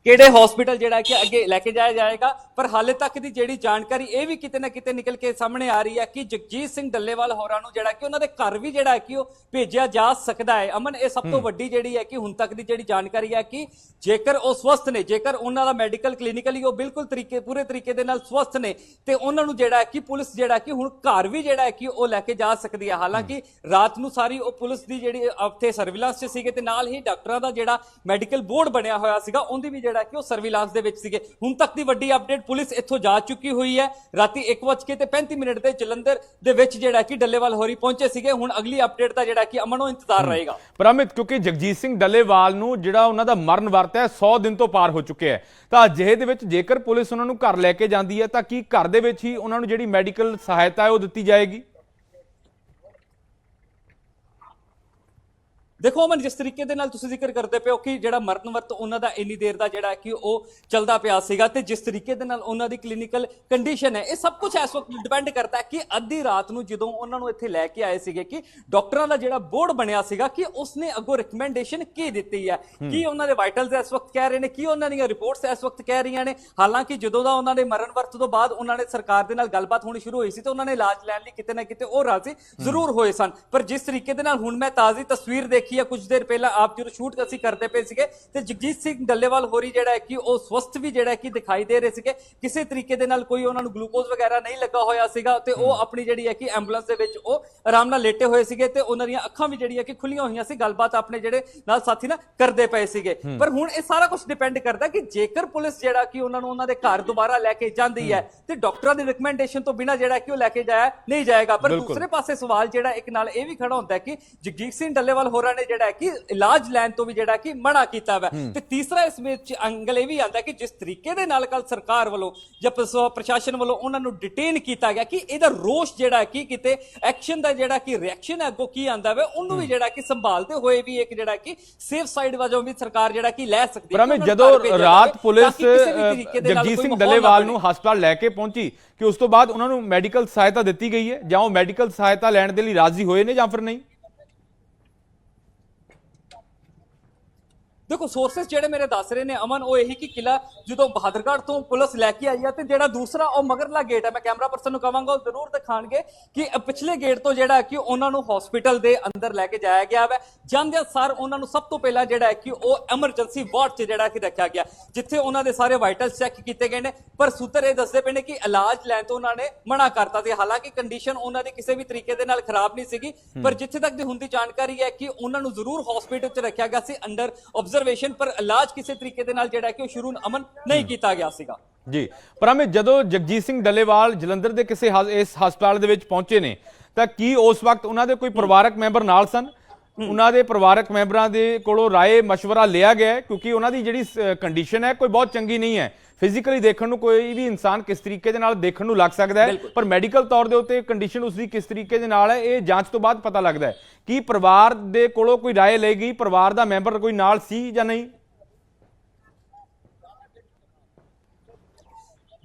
ਕਿਹੜੇ ਹਸਪੀਟਲ ਜਿਹੜਾ ਕਿ ਅੱਗੇ ਲੈ ਕੇ ਜਾਇਆ ਜਾਏਗਾ? ਪਰ ਹਾਲੇ ਤੱਕ ਦੀ ਜਿਹੜੀ ਜਾਣਕਾਰੀ ਇਹ ਵੀ ਕਿਤੇ ਨਾ ਕਿਤੇ ਨਿਕਲ ਕੇ ਸਾਹਮਣੇ ਆ ਰਹੀ ਹੈ ਕਿ ਜਗਜੀਤ ਸਿੰਘ ਡੱਲੇਵਾਲ ਹੋਰਾਂ ਨੂੰ ਜਿਹੜਾ ਕਿ ਉਹਨਾਂ ਦੇ ਘਰ ਵੀ ਜਿਹੜਾ ਹੈ ਕਿ ਉਹ ਭੇਜਿਆ ਜਾ ਸਕਦਾ ਹੈ। ਅਮਨ ਇਹ ਸਭ ਤੋਂ ਵੱਡੀ ਜਿਹੜੀ ਹੈ ਕਿ ਹੁਣ ਤੱਕ ਦੀ ਜਿਹੜੀ ਜਾਣਕਾਰੀ ਹੈ ਕਿ ਜੇਕਰ ਉਹ ਸਵਸਥ ਨੇ ਜੇਕਰ ਉਹਨਾਂ ਦਾ ਮੈਡੀਕਲ ਕਲੀਨਿਕਲੀ ਉਹ ਬਿਲਕੁਲ ਤਰੀਕੇ ਪੂਰੇ ਤਰੀਕੇ ਦੇ ਨਾਲ ਸਵਸਥ ਨੇ ਤੇ ਉਹਨਾਂ ਨੂੰ ਜਿਹੜਾ ਕਿ ਪੁਲਿਸ ਜਿਹੜਾ ਕਿ ਹੁਣ ਘਰ ਵੀ ਜਿਹੜਾ ਹੈ ਕਿ ਉਹ ਲੈ ਕੇ ਜਾ ਸਕਦੀ ਹੈ। ਹਾਲਾਂਕਿ ਰਾਤ ਨੂੰ ਸਾਰੀ ਉਹ ਪੁਲਿਸ ਦੀ ਜਿਹੜੀ ਉੱਥੇ ਸਰਵਿਲਾਂਸ 'ਚ ਸੀਗੇ ਤੇ ਨਾਲ ਹੀ ਡਾਕਟਰਾਂ ਦਾ ਜਿਹੜਾ ਮੈਡੀਕਲ ਬੋਰਡ ਬਣਿਆ ਹੋਇਆ ਸੀਗਾ ਉਹਦੀ ਵੀ ਜਿਹੜਾ ਕਿ ਉਹ ਸਰਵਿਲਾਂਸ ਦੇ ਵਿੱਚ ਸੀਗੇ। ਹੁਣ ਤੱਕ ਦੀ ਵੱਡੀ ਅਪਡੇਟ ਪੁਲਿਸ ਇੱਥੋਂ ਜਾ ਚੁੱਕੀ ਹੋਈ ਹੈ। ਰਾਤੀ 1:00 ਤੇ 35 ਮਿੰਟ ਤੇ ਜਲੰਧਰ ਦੇ ਵਿੱਚ ਜਿਹੜਾ ਕਿ ਡੱਲੇਵਾਲ ਹੋਰੀ ਪਹੁੰਚੇ ਸੀਗੇ। ਹੁਣ ਅਗਲੀ ਅਪਡੇਟ ਦਾ ਜਿਹੜਾ ਕਿ ਅਮਨੋ ਇੰਤਜ਼ਾਰ ਰਹੇਗਾ। ਪ੍ਰਾਮਿਤ ਕਿਉਂਕਿ ਜਗਜੀਤ ਸਿੰਘ ਡੱਲੇਵਾਲ ਨੂੰ ਜਿਹੜਾ ਉਹਨਾਂ ਦਾ ਮਰਨ ਵਰਤ ਹੈ 100 ਦਿਨ ਤੋਂ ਪਾਰ ਹੋ ਚੁੱਕਿਆ ਹੈ। ਤਾਂ ਅਜਿਹੇ ਦੇ ਵਿੱਚ ਜੇਕਰ ਪੁਲਿਸ ਉਹਨਾਂ ਨੂੰ ਘਰ ਲੈ ਕੇ ਜਾਂਦੀ ਹੈ ਤਾਂ ਕੀ ਘਰ ਦੇ ਵਿੱਚ ਹੀ ਉਹਨਾਂ ਨੂੰ ਜਿਹੜੀ ਮੈਡੀਕਲ ਸਹਾਇਤਾ ਹੈ ਉਹ ਦਿੱਤੀ ਜਾਏਗੀ? ਦੇਖੋ ਅਮਨ ਜਿਸ ਤਰੀਕੇ ਦੇ ਨਾਲ ਤੁਸੀਂ ਜ਼ਿਕਰ ਕਰਦੇ ਪਿਓ ਕਿ ਜਿਹੜਾ ਮਰਨ ਵਰਤ ਉਹਨਾਂ ਦਾ ਇੰਨੀ ਦੇਰ ਦਾ ਜਿਹੜਾ ਕਿ ਉਹ ਚੱਲਦਾ ਪਿਆ ਸੀਗਾ ਤੇ ਜਿਸ ਤਰੀਕੇ ਦੇ ਨਾਲ ਉਹਨਾਂ ਦੀ ਕਲੀਨਿਕਲ ਕੰਡੀਸ਼ਨ ਹੈ ਇਹ ਸਭ ਕੁਝ ਇਸ ਵਕਤ ਡਿਪੈਂਡ ਕਰਦਾ ਹੈ ਕਿ ਅੱਧੀ ਰਾਤ ਨੂੰ ਜਦੋਂ ਉਹਨਾਂ ਨੂੰ ਇੱਥੇ ਲੈ ਕੇ ਆਏ ਸੀਗੇ ਕਿ ਡਾਕਟਰਾਂ ਦਾ ਜਿਹੜਾ ਬੋਰਡ ਬਣਿਆ ਸੀਗਾ ਕਿ ਉਸਨੇ ਅੱਗੋਂ ਰეკਮੈਂਡੇਸ਼ਨ ਕੀ ਦਿੱਤੀ ਹੈ? ਕੀ ਉਹਨਾਂ ਦੇ ਵਾਈਟਲਸ ਇਸ ਵਕਤ ਕਹਿ ਰਹੇ ਨੇ? ਕੀ ਉਹਨਾਂ ਦੀਆਂ ਰਿਪੋਰਟਸ ਇਸ ਵਕਤ ਕਹਿ ਰਹੀਆਂ ਨੇ? ਹਾਲਾਂਕਿ ਜਦੋਂ ਦਾ ਉਹਨਾਂ ਦੇ ਮਰਨ ਵਰਤ ਤੋਂ ਬਾਅਦ ਉਹਨਾਂ ਨੇ ਸਰਕਾਰ ਦੇ ਨਾਲ ਗੱਲਬਾਤ ਹੋਣੀ ਸ਼ੁਰੂ ਹੋਈ ਸੀ ਤੇ ਉਹਨਾਂ ਨੇ ਇਲਾਜ ਲੈਣ ਲਈ ਕਿਤੇ ਨਾ ਕਿਤੇ ਉਹ ਰਾਜ਼ੀ ਜ਼ਰੂਰ ਹੋਏ ਸਨ। ਪਰ ਜਿਸ ਤਰੀਕੇ ਦੇ ਨਾਲ ਹੁਣ ਮੈਂ ਤਾਜ਼ੀ ਤਸਵੀਰ ਦੇਖ ਦੇਖੀ ਹੈ ਕੁਝ ਦੇਰ ਪਹਿਲਾਂ ਆਪ ਜਦੋਂ ਸ਼ੂਟ ਅਸੀਂ ਕਰਦੇ ਪਏ ਸੀਗੇ ਤੇ ਜਗਜੀਤ ਸਿੰਘ ਡੱਲੇਵਾਲ ਹੋਰੀ ਜਿਹੜਾ ਕਿ ਉਹ ਸਵਸਥ ਵੀ ਜਿਹੜਾ ਕਿ ਦਿਖਾਈ ਦੇ ਰਹੇ ਸੀਗੇ। ਕਿਸੇ ਤਰੀਕੇ ਦੇ ਨਾਲ ਕੋਈ ਉਹਨਾਂ ਨੂੰ ਗਲੂਕੋਜ਼ ਵਗੈਰਾ ਨਹੀਂ ਲੱਗਾ ਹੋਇਆ ਸੀਗਾ ਤੇ ਉਹ ਆਪਣੀ ਜਿਹੜੀ ਹੈ ਕਿ ਐਂਬੂਲੈਂਸ ਦੇ ਵਿੱਚ ਉਹ ਆਰਾਮ ਨਾਲ ਲੇਟੇ ਹੋਏ ਸੀਗੇ ਤੇ ਉਹਨਾਂ ਦੀਆਂ ਅੱਖਾਂ ਵੀ ਜਿਹੜੀਆਂ ਕਿ ਖੁੱਲੀਆਂ ਹੋਈਆਂ ਸੀ। ਗੱਲਬਾਤ ਆਪਣੇ ਜਿਹੜੇ ਨਾਲ ਸਾਥੀ ਨਾਲ ਕਰਦੇ ਪਏ ਸੀਗੇ। ਪਰ ਹੁਣ ਇਹ ਸਾਰਾ ਕੁਝ ਡਿਪੈਂਡ ਕਰਦਾ ਕਿ ਜੇਕਰ ਪੁਲਿਸ ਜਿਹੜਾ ਕਿ ਉਹਨਾਂ ਨੂੰ ਉਹਨਾਂ ਦੇ ਘਰ ਦੁਬਾਰਾ ਲੈ ਕੇ ਜਾਂਦੀ ਹੈ ਤੇ ਡਾਕਟਰਾਂ ਦੀ ਰეკਮੈਂਡੇਸ਼ਨ ਤੋਂ ਬਿਨਾ ਜਿਹੜਾ ਕਿ ਉਹ ਲੈ ਕੇ ਜਾਇਆ ਨਹੀਂ ਜਾਏਗਾ। ਪਰ। ਦੂਸਰੇ ਪਾਸੇ ਸਵਾਲ ਜਿਹੜਾ ਇੱਕ ਨਾਲ ਇਹ ਵੀ ਖੜਾ ਹੁੰਦਾ ਕਿ ਜਗਜੀਤ ਸਿੰਘ ਡੱਲੇਵਾਲ ਹੋਰਾਂ ਨੇ ਜਿਹੜਾ ਹੈ ਕਿ ਇਲਾਜ ਲੈਣ ਤੋਂ ਵੀ ਜਿਹੜਾ ਕਿ ਮਨਾ ਕੀਤਾ ਵਾ। ਤੇ ਤੀਸਰਾ ਇਸ ਵਿੱਚ ਅੰਗਲ ਇਹ ਵੀ ਆਂਦਾ ਕਿ ਜਿਸ ਤਰੀਕੇ ਦੇ ਨਾਲ ਕੱਲ ਸਰਕਾਰ ਵੱਲੋਂ ਜਾਂ ਪ੍ਰਸ- ਪ੍ਰਸ਼ਾਸਨ ਵੱਲੋਂ ਉਹਨਾਂ ਨੂੰ ਡਿਟੇਨ ਕੀਤਾ ਗਿਆ ਕਿ ਇਹਦਾ ਰੋਸ਼ ਜਿਹੜਾ ਹੈ ਕਿ ਕਿਤੇ ਐਕਸ਼ਨ ਦਾ ਜਿਹੜਾ ਕਿ ਰਿਐਕਸ਼ਨ ਹੈ ਅੱਗੋਂ ਕੀ ਆਂਦਾ ਵਾ ਉਹਨੂੰ ਵੀ ਜਿਹੜਾ ਕਿ ਸੰਭਾਲਦੇ ਹੋਏ ਵੀ ਇੱਕ ਜਿਹੜਾ ਕਿ ਸੇਫ ਸਾਈਡ ਵਜੋਂ ਵੀ ਸਰਕਾਰ ਜਿਹੜਾ ਕਿ ਲੈ ਸਕਦੀ ਨੂੰ ਜਦੋਂ ਰਾਤ ਪੁਲਿਸ ਜਗਜੀਤ ਸਿੰਘ ਬਣੇ। ਨੂੰ ਹਸਪਤਾਲ ਲੈ ਕੇ ਪਹੁੰਚੀ ਕਿ ਉਸ ਤੋਂ ਬਾਅਦ ਉਹਨਾਂ ਨੂੰ ਮੈਡੀਕਲ ਸਹਾਇਤਾ ਦਿੱਤੀ ਗਈ ਹੈ ਜਾਂ ਉਹ ਮੈਡੀਕਲ ਸਹਾਇਤਾ ਲੈਣ ਦੇ ਲਈ ਰਾਜ਼ੀ ਹੋਏ ਨੇ ਜਾਂ ਫਿਰ ਨਹੀਂ? ਦੇਖੋ ਸੋਰਸਸ ਜਿਹੜੇ ਮੇਰੇ ਦੱਸ ਰਹੇ ਨੇ, ਅਮਨ, ਉਹ ਇਹੀ ਕਿ ਕਿਲਾ ਜਦੋਂ ਬਹਾਦਰਗੜ੍ਹ ਤੋਂ ਪੁਲਿਸ ਲੈ ਕੇ ਆਈ ਆ ਤੇ ਜਿਹੜਾ ਦੂਸਰਾ ਉਹ ਮਗਰਲਾ ਗੇਟ ਹੈ ਮੈਂ ਕੈਮਰਾ ਪਰਸਨ ਨੂੰ ਕਹਾਂਗਾ, ਉਹ ਜ਼ਰੂਰ ਦਿਖਾਣਗੇ ਕਿ ਪਿਛਲੇ ਗੇਟ ਤੋਂ ਜਿਹੜਾ ਕਿ ਉਹਨਾਂ ਨੂੰ ਹਸਪੀਟਲ ਦੇ ਅੰਦਰ ਲੈ ਕੇ ਜਾਇਆ ਗਿਆ ਹੈ ਜਾਂਦਿਆਂ ਸਾਰ ਉਹਨਾਂ ਨੂੰ ਸਭ ਤੋਂ ਪਹਿਲਾਂ ਜਿਹੜਾ ਹੈ ਕਿ ਉਹ ਐਮਰਜੈਂਸੀ ਵਾਰਡ 'ਚ ਜਿਹੜਾ ਕਿ ਰੱਖਿਆ ਗਿਆ, ਜਿੱਥੇ ਉਹਨਾਂ ਦੇ ਸਾਰੇ ਵਾਈਟਲ ਚੈੱਕ ਕੀਤੇ ਗਏ ਨੇ। ਪਰ ਸੂਤਰ ਇਹ ਦੱਸਦੇ ਪਏ ਨੇ ਕਿ ਇਲਾਜ ਲੈਣ ਤੋਂ ਉਹਨਾਂ ਨੇ ਮਨਾ ਕਰਤਾ ਸੀ। ਹਾਲਾਂਕਿ ਕੰਡੀਸ਼ਨ ਉਹਨਾਂ ਦੀ ਕਿਸੇ ਵੀ ਤਰੀਕੇ ਦੇ ਨਾਲ ਖਰਾਬ ਨਹੀਂ ਸੀਗੀ, ਪਰ ਜਿੱਥੇ ਤੱਕ ਦੀ ਹੁੰਦੀ ਜਾਣਕਾਰੀ ਹੈ ਕਿ ਉਹਨਾਂ ਨੂੰ ਜ਼ਰੂਰ ਹਸਪੀਟਲ 'ਚ ਰੱਖਿਆ ਗਿਆ ਸੀ, ਅੰਡਰ ਆਬਜ਼ਰਵੇਸ਼ਨ ਪਰ ਇਲਾਜ ਕਿਸੇ ਤਰੀਕੇ ਦੇ ਨਾਲ ਜਿਹੜਾ ਕਿ ਉਹ ਸ਼ੁਰੂ ਅਮਨ ਨਹੀਂ ਕੀਤਾ ਗਿਆ ਸੀਗਾ। ਜੀ ਪਰ ਅਮਿਤ ਜਦੋਂ ਜਗਜੀਤ ਸਿੰਘ ਡੱਲੇਵਾਲ ਜਲੰਧਰ ਦੇ ਕਿਸੇ ਇਸ ਹਸਪਤਾਲ ਦੇ ਵਿੱਚ ਪਹੁੰਚੇ ਨੇ ਤਾਂ ਕੀ ਉਸ ਵਕਤ ਉਹਨਾਂ ਦੇ ਕੋਈ ਪਰਿਵਾਰਕ ਮੈਂਬਰ ਨਾਲ ਸਨ? ਉਹਨਾਂ ਦੇ ਪਰਿਵਾਰਕ ਮੈਂਬਰਾਂ ਦੇ ਕੋਲੋਂ ਰਾਏ مشਵਰਾ ਲਿਆ ਗਿਆ ਕਿਉਂਕਿ ਉਹਨਾਂ ਦੀ ਜਿਹੜੀ ਕੰਡੀਸ਼ਨ ਹੈ ਕੋਈ ਬਹੁਤ ਚੰਗੀ ਨਹੀਂ ਹੈ। ਫਿਜ਼ੀਕਲੀ ਦੇਖਣ ਨੂੰ ਕੋਈ ਵੀ ਇਨਸਾਨ ਕਿਸ ਤਰੀਕੇ ਦੇ ਨਾਲ ਦੇਖਣ ਨੂੰ ਲੱਗ ਸਕਦਾ ਹੈ ਪਰ ਮੈਡੀਕਲ ਤੌਰ ਦੇ ਉੱਤੇ ਕੰਡੀਸ਼ਨ ਉਸ ਦੀ ਕਿਸ ਤਰੀਕੇ ਦੇ ਨਾਲ ਹੈ ਇਹ ਜਾਂਚ ਤੋਂ ਬਾਅਦ ਪਤਾ ਲੱਗਦਾ ਹੈ ਕਿ ਪਰਿਵਾਰ ਦੇ ਕੋਲੋਂ ਕੋਈ ਰਾਏ ਲਈ ਗਈ ਪਰਿਵਾਰ ਦਾ ਮੈਂਬਰ ਕੋਈ ਨਾਲ ਸੀ ਜਾਂ ਨਹੀਂ।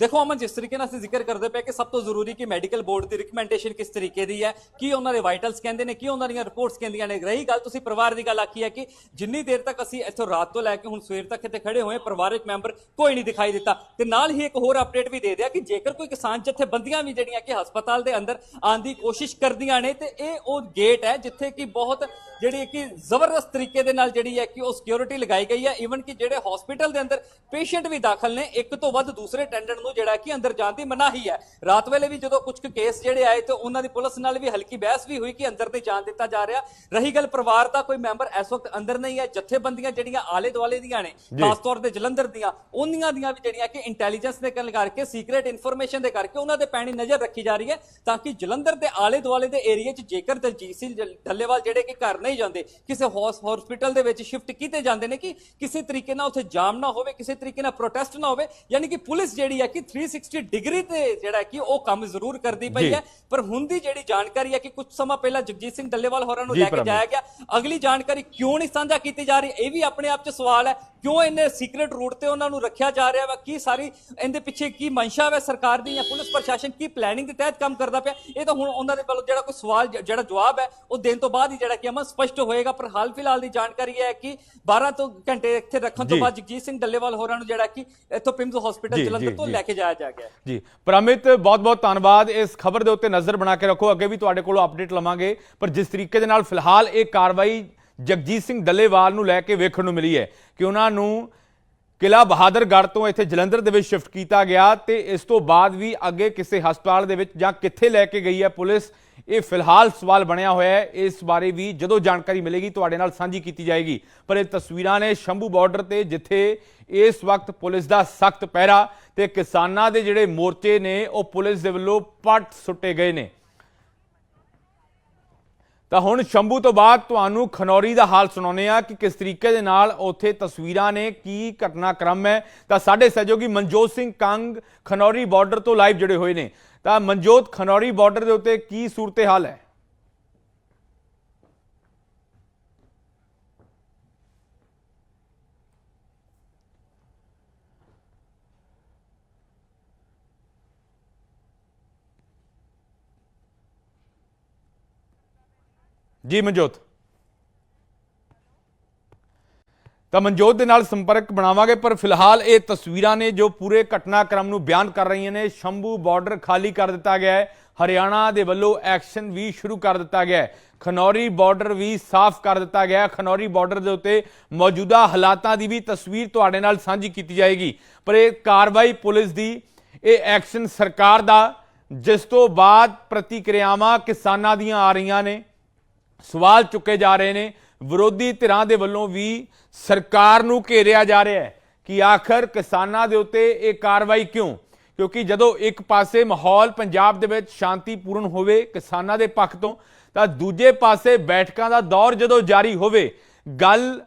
ਦੇਖੋ ਅਮਨ, ਜਿਸ ਤਰੀਕੇ ਨਾਲ ਅਸੀਂ ਜ਼ਿਕਰ ਕਰਦੇ ਪਏ ਕਿ ਸਭ ਤੋਂ ਜ਼ਰੂਰੀ ਕਿ ਮੈਡੀਕਲ ਬੋਰਡ ਦੀ ਰਿਕਮੈਂਡੇਸ਼ਨ ਕਿਸ ਤਰੀਕੇ ਦੀ ਹੈ, ਕੀ ਉਹਨਾਂ ਦੇ ਵਾਈਟਲਸ ਕਹਿੰਦੇ ਨੇ, ਕੀ ਉਹਨਾਂ ਦੀਆਂ ਰਿਪੋਰਟਸ ਕਹਿੰਦੀਆਂ ਨੇ। ਰਹੀ ਗੱਲ, ਤੁਸੀਂ ਪਰਿਵਾਰ ਦੀ ਗੱਲ ਆਖੀ ਹੈ ਕਿ ਜਿੰਨੀ ਦੇਰ ਤੱਕ ਅਸੀਂ ਇੱਥੋਂ ਰਾਤ ਤੋਂ ਲੈ ਕੇ ਹੁਣ ਸਵੇਰ ਤੱਕ ਇੱਥੇ ਖੜੇ ਹੋਏ ਪਰਿਵਾਰਕ ਮੈਂਬਰ ਕੋਈ ਨਹੀਂ ਦਿਖਾਈ ਦਿੱਤਾ। ਤੇ ਨਾਲ ਹੀ ਇੱਕ ਹੋਰ ਅਪਡੇਟ ਵੀ ਦੇ ਦਿਆ ਕਿ ਜੇਕਰ ਕੋਈ ਕਿਸਾਨ ਜਥੇਬੰਦੀਆਂ ਵੀ ਜਿਹੜੀਆਂ ਕਿ ਹਸਪਤਾਲ ਦੇ ਅੰਦਰ ਆਉਣ ਦੀ ਕੋਸ਼ਿਸ਼ ਕਰਦੀਆਂ ਨੇ, ਤੇ ਇਹ ਉਹ ਗੇਟ ਹੈ ਜਿੱਥੇ ਕਿ ਬਹੁਤ ਜਿਹੜੀ ਕਿ ਜ਼ਬਰਦਸਤ ਤਰੀਕੇ ਦੇ ਨਾਲ ਜਿਹੜੀ ਹੈ ਕਿ ਉਹ ਸਿਕਿਉਰਿਟੀ ਲਗਾਈ ਗਈ ਹੈ। ਈਵਨ ਕਿ ਜਿਹੜੇ ਹਸਪੀਟਲ ਦੇ ਅੰਦਰ ਪੇਸ਼ੈਂਟ ਵੀ ਦਾਖਲ ਨੇ, ਇੱਕ ਤੋਂ ਵੱਧ ਦੂਸਰੇ ਅਟੈਂਡੈਂਟ ਨੂੰ ਜਿਹੜਾ ਕਿ ਅੰਦਰ ਜਾਣ ਦੀ ਮਨਾਹੀ ਹੈ। ਰਾਤ ਵੇਲੇ ਵੀ ਜਦੋਂ ਕੁਝ ਕੇਸ ਜਿਹੜੇ ਆਏ ਤੇ ਉਹਨਾਂ ਦੀ ਪੁਲਿਸ ਨਾਲ ਵੀ ਹਲਕੀ ਬਹਿਸ ਵੀ ਹੋਈ ਕਿ ਅੰਦਰ ਨਹੀਂ ਜਾਣ ਦਿੱਤਾ ਜਾ ਰਿਹਾ। ਰਹੀ ਗੱਲ ਪਰਿਵਾਰ ਦਾ ਕੋਈ ਮੈਂਬਰ ਇਸ ਵਕਤ ਅੰਦਰ ਨਹੀਂ ਹੈ। ਜਥੇਬੰਦੀਆਂ ਜਿਹੜੀਆਂ ਆਲੇ ਦੁਆਲੇ ਦੀਆਂ ਨੇ ਖਾਸ ਤੌਰ ਤੇ ਜਲੰਧਰ ਦੀਆਂ ਉਹਨੀਆਂ ਦੀਆਂ ਵੀ ਜਿਹੜੀਆਂ ਕਿ ਇੰਟੈਲੀਜੈਂਸ ਦੇ ਗੱਲ ਕਰਕੇ ਸੀਕ੍ਰੀਟ ਇਨਫੋਰਮੇਸ਼ਨ ਦੇ ਕਰਕੇ ਉਹਨਾਂ ਦੇ ਪੈਣੀ ਨਜ਼ਰ ਰੱਖੀ ਜਾ ਰਹੀ ਹੈ ਤਾਂ ਕਿ ਜਲੰਧਰ ਦੇ ਆਲੇ ਦੁਆਲੇ ਦੇ ਏਰੀਆ 'ਚ ਜੇਕਰ ਦਲਜੀਤ ਸਿੰਘ ਡੱਲੇਵਾਲ ਜਿਹੜੇ ਕਿ ਘਰ ਨਹੀਂ ਜਾਂਦੇ ਕਿਸੇ ਹਸਪੀਟਲ ਦੇ ਵਿੱਚ ਸ਼ਿਫਟ ਕੀਤੇ ਜਾਂਦੇ ਨੇ ਕਿ ਕਿਸੇ ਤਰੀਕੇ ਨਾਲ ਉੱਥੇ ਜਾਮ ਨਾ ਹੋਵੇ ਕਿਸੇ ਤਰੀਕੇ ਨਾਲ ਪ੍ਰੋਟੈਸਟ ਨਾ ਹੋਵੇ ਯਾਨੀ ਕਿ ਪੁਲਿਸ ਜਿਹੜੀ ਹੈ ਕਿ 360 ਡਿਗਰੀ ਤੇ ਜਿਹੜਾ ਕਿ ਉਹ ਕੰਮ ਜ਼ਰੂਰ ਕਰਦੀ। ਪਈ ਹੈ ਪਰ ਹੁਣ ਦੀ ਜਿਹੜੀ ਜਾਣਕਾਰੀ ਹੈ ਕਿ ਕੁਝ ਸਮਾਂ ਪਹਿਲਾਂ ਜਗਜੀਤ ਸਿੰਘ ਡੱਲੇਵਾਲ ਹੋਰਾਂ ਨੂੰ ਲੈ ਕੇ। ਜਾਇਆ ਗਿਆ ਅਗਲੀ ਜਾਣਕਾਰੀ ਕਿਉਂ ਨਹੀਂ ਸਾਂਝਾ ਕੀਤੀ ਜਾ ਰਹੀ ਇਹ ਵੀ ਆਪਣੇ ਆਪ 'ਚ ਸਵਾਲ ਹੈ ਕਿਉਂ ਇੰਨੇ ਸੀਕ੍ਰੀਟ ਰੂਟ ਤੇ ਉਹਨਾਂ ਨੂੰ ਰੱਖਿਆ ਜਾ ਰਿਹਾ ਵਾ ਕੀ ਸਾਰੀ ਇਹਦੇ ਪਿੱਛੇ ਕੀ ਮਨਸ਼ਾ ਹੈ ਸਰਕਾਰ ਦੀ ਜਾਂ ਪੁਲਿਸ ਪ੍ਰਸ਼ਾਸਨ ਕੀ ਪਲੈਨਿੰਗ ਦੇ ਤਹਿਤ ਕੰਮ ਕਰਦਾ ਪਿਆ ਇਹ ਤਾਂ ਹੁਣ ਉਹਨਾਂ ਦੇ ਵੱਲੋਂ ਜਿਹੜਾ ਕੋਈ ਸਵਾਲ ਜਿਹੜਾ ਜਵਾਬ ਹੈ ਉਹ ਦੇਣ ਤੋਂ ਬਾਅਦ ਹੀ ਜਿਹੜਾ ਕਿ ਅਮਨ ਸਪਸ਼ਟ ਹੋਏਗਾ ਪਰ ਹਾਲ ਫਿਲਹਾਲ ਦੀ ਜਾਣਕਾਰੀ ਹੈ ਕਿ 12 ਤੋਂ ਘੰਟੇ ਇੱਥੇ ਰੱਖਣ ਤੋਂ। ਬਾਅਦ ਜਗਜੀਤ ਸਿੰਘ ਡੱਲੇਵਾਲ ਹੋਰਾਂ ਨੂੰ ਜਿਹੜਾ ਕਿ ਇੱਥੋਂ ਪਿੰਮਸ ਹਸਪੀਟਲ ਜਲੰਧਰ ਤੋਂ। ਲੈ ਕੇ ਜਾਇਆ ਜਾ ਗਿਆ। ਜੀ ਪਰ ਬਹੁਤ ਬਹੁਤ ਧੰਨਵਾਦ। ਇਸ ਖਬਰ ਦੇ ਉੱਤੇ ਨਜ਼ਰ ਬਣਾ ਕੇ ਰੱਖੋ। ਅੱਗੇ ਵੀ ਤੁਹਾਡੇ ਕੋਲੋਂ ਅਪਡੇਟ ਲਵਾਂਗੇ। ਪਰ ਜਿਸ ਤਰੀਕੇ ਦੇ ਨਾਲ ਫਿਲਹਾਲ ਇਹ ਕਾਰਵਾਈ ਜਗਜੀਤ ਸਿੰਘ ਡੱਲੇਵਾਲ ਨੂੰ ਲੈ ਕੇ ਵੇਖਣ ਨੂੰ ਮਿਲੀ ਹੈ ਕਿ ਉਹਨਾਂ ਨੂੰ ਕਿਲਾ ਬਹਾਦਰਗੜ੍ਹ ਤੋਂ ਇੱਥੇ ਜਲੰਧਰ ਦੇ ਵਿੱਚ ਸ਼ਿਫਟ ਕੀਤਾ ਗਿਆ ਤੇ ਇਸ ਤੋਂ ਬਾਅਦ ਵੀ ਅੱਗੇ ਕਿਸੇ ਹਸਪਤਾਲ ਦੇ ਵਿੱਚ ਜਾਂ ਕਿੱਥੇ ਲੈ ਕੇ ਗਈ ਹੈ ਪੁਲਿਸ, ਇਹ ਫਿਲਹਾਲ ਸਵਾਲ ਬਣਿਆ ਹੋਇਆ ਹੈ। ਇਸ ਬਾਰੇ ਵੀ ਜਦੋਂ ਜਾਣਕਾਰੀ ਮਿਲੇਗੀ, ਤੁਹਾਡੇ ਨਾਲ ਸਾਂਝੀ ਕੀਤੀ ਜਾਏਗੀ। ਪਰ ਇਹ ਤਸਵੀਰਾਂ ਨੇ ਸ਼ੰਭੂ ਬਾਰਡਰ ਤੇ, ਜਿੱਥੇ ਇਸ ਵਕਤ ਪੁਲਿਸ ਦਾ ਸਖਤ ਪਹਿਰਾ ਤੇ ਕਿਸਾਨਾਂ ਦੇ ਜਿਹੜੇ ਮੋਰਚੇ ਨੇ, ਉਹ ਪੁਲਿਸ ਦੇ ਵੱਲੋਂ ਪੱਟ ਸੁੱਟੇ ਗਏ ਨੇ। ਤਾਂ ਹੁਣ ਸ਼ੰਭੂ ਤੋਂ ਬਾਅਦ ਤੁਹਾਨੂੰ ਖਨੌਰੀ ਦਾ ਹਾਲ ਸੁਣਾਉਂਦੇ ਆ ਕਿ ਕਿਸ ਤਰੀਕੇ ਦੇ ਨਾਲ ਉੱਥੇ ਤਸਵੀਰਾਂ ਨੇ, ਕੀ ਘਟਨਾਕ੍ਰਮ ਹੈ। ਤਾਂ ਸਾਡੇ ਸਹਿਯੋਗੀ ਮਨਜੋਤ ਸਿੰਘ ਕੰਗ ਖਨੌਰੀ ਬਾਰਡਰ ਤੋਂ ਲਾਈਵ ਜੁੜੇ ਹੋਏ ਨੇ। ਤਾਂ ਮਨਜੋਤ, ਖਨੌਰੀ ਬਾਰਡਰ ਦੇ ਉੱਤੇ ਕੀ ਸੂਰਤ ਹਾਲ ਹੈ? ਜੀ ਮਨਜੋਤ। ਤਾਂ ਮਨਜੋਤ ਦੇ ਨਾਲ ਸੰਪਰਕ ਬਣਾਵਾਂਗੇ, ਪਰ ਫਿਲਹਾਲ ਇਹ ਤਸਵੀਰਾਂ ਨੇ ਜੋ ਪੂਰੇ ਘਟਨਾਕ੍ਰਮ ਨੂੰ ਬਿਆਨ ਕਰ ਰਹੀਆਂ ਨੇ, ਸ਼ੰਭੂ ਬਾਰਡਰ ਖਾਲੀ ਕਰ ਦਿੱਤਾ ਗਿਆ ਹੈ। ਹਰਿਆਣਾ ਦੇ ਵੱਲੋਂ ਐਕਸ਼ਨ ਵੀ ਸ਼ੁਰੂ ਕਰ ਦਿੱਤਾ ਗਿਆ ਹੈ। ਖਨੌਰੀ ਬਾਰਡਰ ਵੀ ਸਾਫ਼ ਕਰ ਦਿੱਤਾ ਗਿਆ ਹੈ। ਖਨੌਰੀ ਬਾਰਡਰ ਦੇ ਉੱਤੇ ਮੌਜੂਦਾ ਹਾਲਾਤਾਂ ਦੀ ਵੀ ਤਸਵੀਰ ਤੁਹਾਡੇ ਨਾਲ ਸਾਂਝੀ ਕੀਤੀ ਜਾਏਗੀ। ਪਰ ਇਹ ਕਾਰਵਾਈ ਪੁਲਿਸ ਦੀ, ਇਹ ਐਕਸ਼ਨ ਸਰਕਾਰ ਦਾ, ਜਿਸ ਤੋਂ ਬਾਅਦ ਪ੍ਰਤੀਕਿਰਿਆਵਾਂ ਕਿਸਾਨਾਂ ਦੀਆਂ ਆ ਰਹੀਆਂ ਨੇ। ਸਵਾਲ ਚੁੱਕੇ ਜਾ ਰਹੇ ਨੇ। ਵਿਰੋਧੀ ਧਿਰਾਂ ਦੇ ਵੱਲੋਂ ਵੀ ਸਰਕਾਰ ਨੂੰ ਘੇਰਿਆ ਜਾ ਰਿਹਾ ਹੈ ਕਿ ਆਖਰ ਕਿਸਾਨਾਂ ਦੇ ਉੱਤੇ ਇਹ ਕਾਰਵਾਈ ਕਿਉਂ? ਕਿਉਂਕਿ ਜਦੋਂ ਇੱਕ ਪਾਸੇ ਮਾਹੌਲ ਪੰਜਾਬ ਦੇ ਵਿੱਚ ਸ਼ਾਂਤੀਪੂਰਨ ਹੋਵੇ ਕਿਸਾਨਾਂ ਦੇ ਪੱਖ ਤੋਂ, ਤਾਂ ਦੂਜੇ ਪਾਸੇ ਬੈਠਕਾਂ ਦਾ ਦੌਰ ਜਦੋਂ ਜਾਰੀ ਹੋਵੇ, ਗੱਲ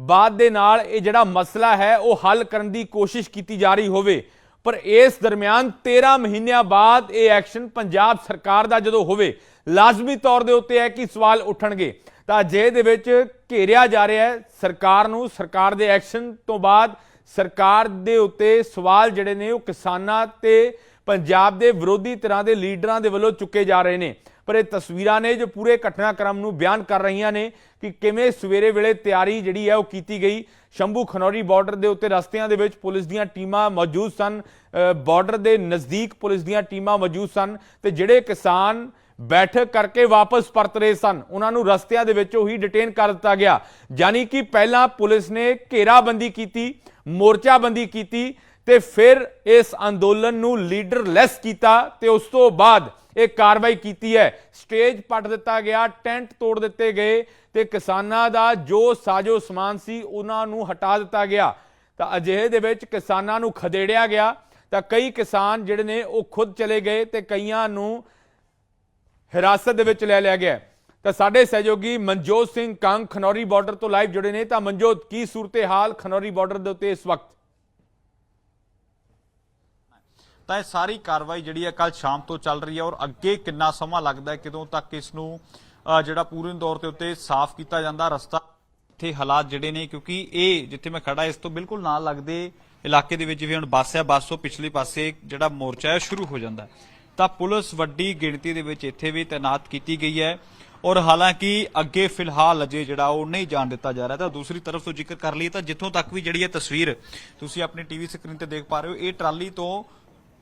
ਬਾਤ ਦੇ ਨਾਲ ਇਹ ਜਿਹੜਾ ਮਸਲਾ ਹੈ, ਉਹ ਹੱਲ ਕਰਨ ਦੀ ਕੋਸ਼ਿਸ਼ ਕੀਤੀ ਜਾ ਰਹੀ ਹੋਵੇ। ਪਰ ਇਸ ਦਰਮਿਆਨ 13 ਮਹੀਨਿਆਂ ਬਾਅਦ ਇਹ ਐਕਸ਼ਨ ਪੰਜਾਬ ਸਰਕਾਰ ਦਾ ਜਦੋਂ ਹੋਵੇ, ਲਾਜ਼ਮੀ ਤੌਰ ਦੇ ਉੱਤੇ ਹੈ ਕਿ ਸਵਾਲ ਉੱਠਣਗੇ? ਤਾਂ ਜੇ ਦੇ ਵਿੱਚ ਘੇਰਿਆ ਜਾ ਰਿਹਾ ਹੈ, ਸਰਕਾਰ ਨੂੰ, ਸਰਕਾਰ ਦੇ ਐਕਸ਼ਨ ਤੋਂ ਬਾਅਦ ਸਰਕਾਰ ਦੇ ਉੱਤੇ ਸਵਾਲ ਜਿਹੜੇ ਨੇ ਉਹ ਕਿਸਾਨਾਂ ਤੇ ਪੰਜਾਬ ਦੇ ਵਿਰੋਧੀ ਧਿਰਾਂ ਦੇ ਲੀਡਰਾਂ ਦੇ ਵੱਲੋਂ ਚੁੱਕੇ ਜਾ ਰਹੇ ਨੇ। ਪਰ ਇਹ ਤਸਵੀਰਾਂ ਨੇ ਜੋ ਪੂਰੇ ਘਟਨਾਕ੍ਰਮ ਨੂੰ ਬਿਆਨ ਕਰ ਰਹੀਆਂ ਨੇ ਕਿ ਕਿਵੇਂ ਸਵੇਰੇ ਵੇਲੇ ਤਿਆਰੀ ਜਿਹੜੀ ਹੈ ਉਹ ਕੀਤੀ ਗਈ। ਸ਼ੰਭੂ ਖਨੌਰੀ ਬਾਰਡਰ ਦੇ ਉੱਤੇ ਰਸਤਿਆਂ ਦੇ ਵਿੱਚ ਪੁਲਿਸ ਦੀਆਂ ਟੀਮਾਂ ਮੌਜੂਦ ਸਨ। ਅ, ਬਾਰਡਰ ਦੇ ਨਜ਼ਦੀਕ ਪੁਲਿਸ ਦੀਆਂ ਟੀਮਾਂ ਮੌਜੂਦ ਸਨ ਤੇ ਜਿਹੜੇ ਕਿਸਾਨ ਬੈਠਕ ਕਰਕੇ ਵਾਪਸ ਪਰਤ ਰਹੇ ਸਨ ਉਹਨਾਂ ਨੂੰ ਰਸਤਿਆਂ ਦੇ ਵਿੱਚੋਂ ਹੀ ਡਿਟੇਨ ਕਰ ਦਿੱਤਾ ਗਿਆ। ਯਾਨੀ ਕਿ ਪਹਿਲਾਂ ਪੁਲਿਸ ਨੇ ਘੇਰਾਬੰਦੀ ਕੀਤੀ ਮੋਰਚਾਬੰਦੀ ਕੀਤੀ ਤੇ ਫਿਰ ਇਸ ਅੰਦੋਲਨ ਨੂੰ ਲੀਡਰਲੈਸ ਕੀਤਾ ਤੇ ਉਸ ਤੋਂ ਬਾਅਦ ਇਹ ਕਾਰਵਾਈ ਕੀਤੀ ਹੈ। ਸਟੇਜ ਪੱਟ ਦਿੱਤਾ ਗਿਆ, ਟੈਂਟ ਤੋੜ ਦਿੱਤੇ ਗਏ ਤੇ ਕਿਸਾਨਾਂ ਦਾ ਜੋ ਸਾਜੋ ਸਮਾਨ ਸੀ ਉਹਨਾਂ ਨੂੰ ਹਟਾ ਦਿੱਤਾ ਗਿਆ। ਤਾਂ ਅਜਿਹੇ ਦੇ ਵਿੱਚ ਕਿਸਾਨਾਂ ਨੂੰ ਖਦੇੜਿਆ ਗਿਆ। ਤਾਂ ਕਈ ਕਿਸਾਨ ਜਿਹੜੇ ਨੇ ਉਹ ਖੁਦ ਚਲੇ ਗਏ ਤੇ ਕਈਆਂ ਨੂੰ ਹਿਰਾਸਤ ਦੇ ਵਿੱਚ ਲੈ ਲਿਆ ਗਿਆ। ਤਾਂ ਸਾਡੇ ਸਹਿਯੋਗੀ ਮਨਜੋਤ ਸਿੰਘ ਕੰਗ ਖਨੌਰੀ ਬਾਰਡਰ ਤੋਂ ਲਾਈਵ ਜੁੜੇ ਨੇ। ਤਾਂ ਮਨਜੋਤ, ਕੀ ਸੂਰਤੇ ਹਾਲ ਖਨੌਰੀ ਬਾਰਡਰ ਦੇ ਉੱਤੇ ਇਸ ਵਕਤ? ਤਾਂ ਇਹ ਸਾਰੀ ਕਾਰਵਾਈ ਜਿਹੜੀ ਹੈ ਕੱਲ ਸ਼ਾਮ ਤੋਂ ਚੱਲ ਰਹੀ ਹੈ ਔਰ ਅੱਗੇ ਕਿੰਨਾ ਸਮਾਂ ਲੱਗਦਾ ਹੈ, ਕਦੋਂ ਤੱਕ ਇਸ ਨੂੰ ਜਿਹੜਾ ਪੂਰਨ ਤੌਰ ਤੇ ਉੱਤੇ ਸਾਫ਼ ਕੀਤਾ ਜਾਂਦਾ, ਰਸਤਾ ਇੱਥੇ ਹਾਲਾਤ ਜਿਹੜੇ ਨੇ, ਕਿਉਂਕਿ ਇਹ ਜਿੱਥੇ ਮੈਂ ਖੜਾ ਇਸ ਤੋਂ ਬਿਲਕੁਲ ਨਾਲ ਲੱਗਦੇ ਇਲਾਕੇ ਦੇ ਵਿੱਚ ਵੀ ਹੁਣ ਬੱਸ ਹੈ, ਬੱਸ ਤੋਂ ਪਿਛਲੇ ਪਾਸੇ ਜਿਹੜਾ ਮੋਰਚਾ ਹੈ ਸ਼ੁਰੂ ਹੋ ਜਾਂਦਾ ਤਾਂ ਪੁਲਿਸ ਵੱਡੀ ਗਿਣਤੀ ਦੇ ਵਿੱਚ ਇੱਥੇ ਵੀ ਤਾਇਨਾਤ ਕੀਤੀ ਗਈ ਹੈ ਔਰ ਹਾਲਾਂਕਿ ਅੱਗੇ ਫਿਲਹਾਲ ਅਜੇ ਜਿਹੜਾ ਉਹ ਨਹੀਂ ਜਾਣ ਦਿੱਤਾ ਜਾ ਰਿਹਾ, ਤਾਂ ਦੂਸਰੀ ਤਰਫ ਤੋਂ ਜ਼ਿਕਰ ਕਰ ਲਈਏ ਤਾਂ ਜਿੱਥੋਂ ਤੱਕ ਵੀ ਜਿਹੜੀ ਇਹ ਤਸਵੀਰ ਤੁਸੀਂ ਆਪਣੀ ਟੀਵੀ ਸਕਰੀਨ ਤੇ ਦੇਖ ਪਾ ਰਹੇ ਹੋ, ਇਹ ਟਰਾਲੀ ਤੋਂ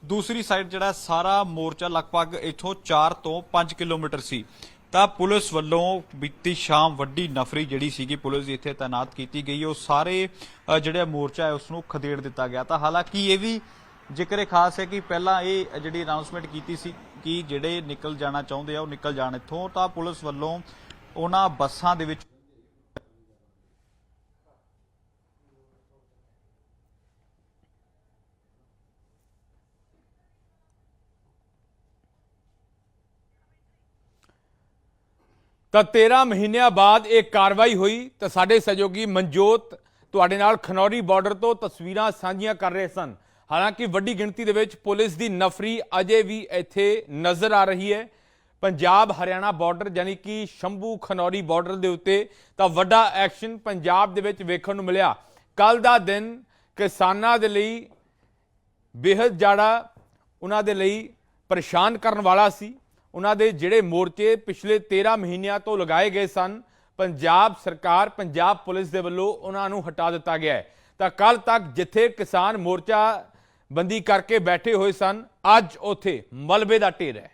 ਦੂਸਰੀ ਸਾਈਡ ਜਿਹੜਾ ਸਾਰਾ ਮੋਰਚਾ ਲਗਭਗ ਇੱਥੋਂ 4 ਤੋਂ 5 ਕਿਲੋਮੀਟਰ ਸੀ। ਤਾਂ ਪੁਲਿਸ ਵੱਲੋਂ ਬੀਤੀ ਸ਼ਾਮ ਵੱਡੀ ਨਫਰੀ ਜਿਹੜੀ ਸੀਗੀ ਪੁਲਿਸ ਦੀ ਇੱਥੇ ਤਾਇਨਾਤ ਕੀਤੀ ਗਈ। ਉਹ ਸਾਰੇ ਅ, ਜਿਹੜਾ ਮੋਰਚਾ ਹੈ ਉਸ ਨੂੰ ਖਦੇੜ ਦਿੱਤਾ ਗਿਆ ਤਾਂ ਹਾਲਾਂਕਿ ਇਹ ਵੀ ਜ਼ਿਕਰ ਖਾਸ ਹੈ ਕਿ ਪਹਿਲਾਂ ਇਹ ਜਿਹੜੀ ਅਨਾਉਂਸਮੈਂਟ ਕੀਤੀ ਸੀ ਕਿ ਜਿਹੜੇ ਨਿਕਲ ਜਾਣਾ ਚਾਹੁੰਦੇ ਆ ਉਹ ਨਿਕਲ ਜਾਣ ਇੱਥੋਂ। ਤਾਂ ਪੁਲਿਸ ਵੱਲੋਂ ਉਹਨਾਂ ਬੱਸਾਂ ਦੇ ਵਿੱਚ ਤਾਂ 13 ਮਹੀਨਿਆਂ ਬਾਅਦ ਇਹ ਕਾਰਵਾਈ ਹੋਈ ਤਾਂ ਸਾਡੇ ਸਹਿਯੋਗੀ ਮਨਜੋਤ ਤੁਹਾਡੇ ਨਾਲ ਖਨੌਰੀ ਬਾਰਡਰ ਤੋਂ ਤਸਵੀਰਾਂ ਸਾਂਝੀਆਂ ਕਰ ਰਹੇ ਸਨ। ਹਾਲਾਂਕਿ ਵੱਡੀ ਗਿਣਤੀ ਦੇ ਵਿੱਚ ਪੁਲਿਸ ਦੀ ਨਫਰੀ ਅਜੇ ਵੀ ਇੱਥੇ ਨਜ਼ਰ ਆ ਰਹੀ ਹੈ। ਪੰਜਾਬ ਹਰਿਆਣਾ ਬਾਰਡਰ ਯਾਨੀ ਕਿ ਸ਼ੰਭੂ ਖਨੌਰੀ ਬਾਰਡਰ ਦੇ ਉੱਤੇ ਤਾਂ ਵੱਡਾ ਐਕਸ਼ਨ ਪੰਜਾਬ ਦੇ ਵਿੱਚ ਵੇਖਣ ਨੂੰ ਮਿਲਿਆ। ਕੱਲ ਦਾ ਦਿਨ ਕਿਸਾਨਾਂ ਦੇ ਲਈ ਬੇहद ਜਾੜਾ ਉਹਨਾਂ ਦੇ ਲਈ ਪਰੇਸ਼ਾਨ ਕਰਨ ਵਾਲਾ ਸੀ। ਉਹਨਾਂ ਦੇ ਜਿਹੜੇ ਮੋਰਚੇ ਪਿਛਲੇ 13 ਮਹੀਨਿਆਂ ਤੋਂ ਲਗਾਏ ਗਏ ਸਨ, ਪੰਜਾਬ ਸਰਕਾਰ, ਪੰਜਾਬ ਪੁਲਿਸ ਦੇ ਵੱਲੋਂ ਉਹਨਾਂ ਨੂੰ ਹਟਾ ਦਿੱਤਾ ਗਿਆ ਹੈ। ਤਾਂ ਕੱਲ ਤੱਕ ਜਿੱਥੇ ਕਿਸਾਨ ਮੋਰਚਾ ਬੰਦੀ ਕਰਕੇ ਬੈਠੇ ਹੋਏ ਸਨ, ਅੱਜ ਉੱਥੇ ਮਲਬੇ ਦਾ ਢੇਰ ਹੈ।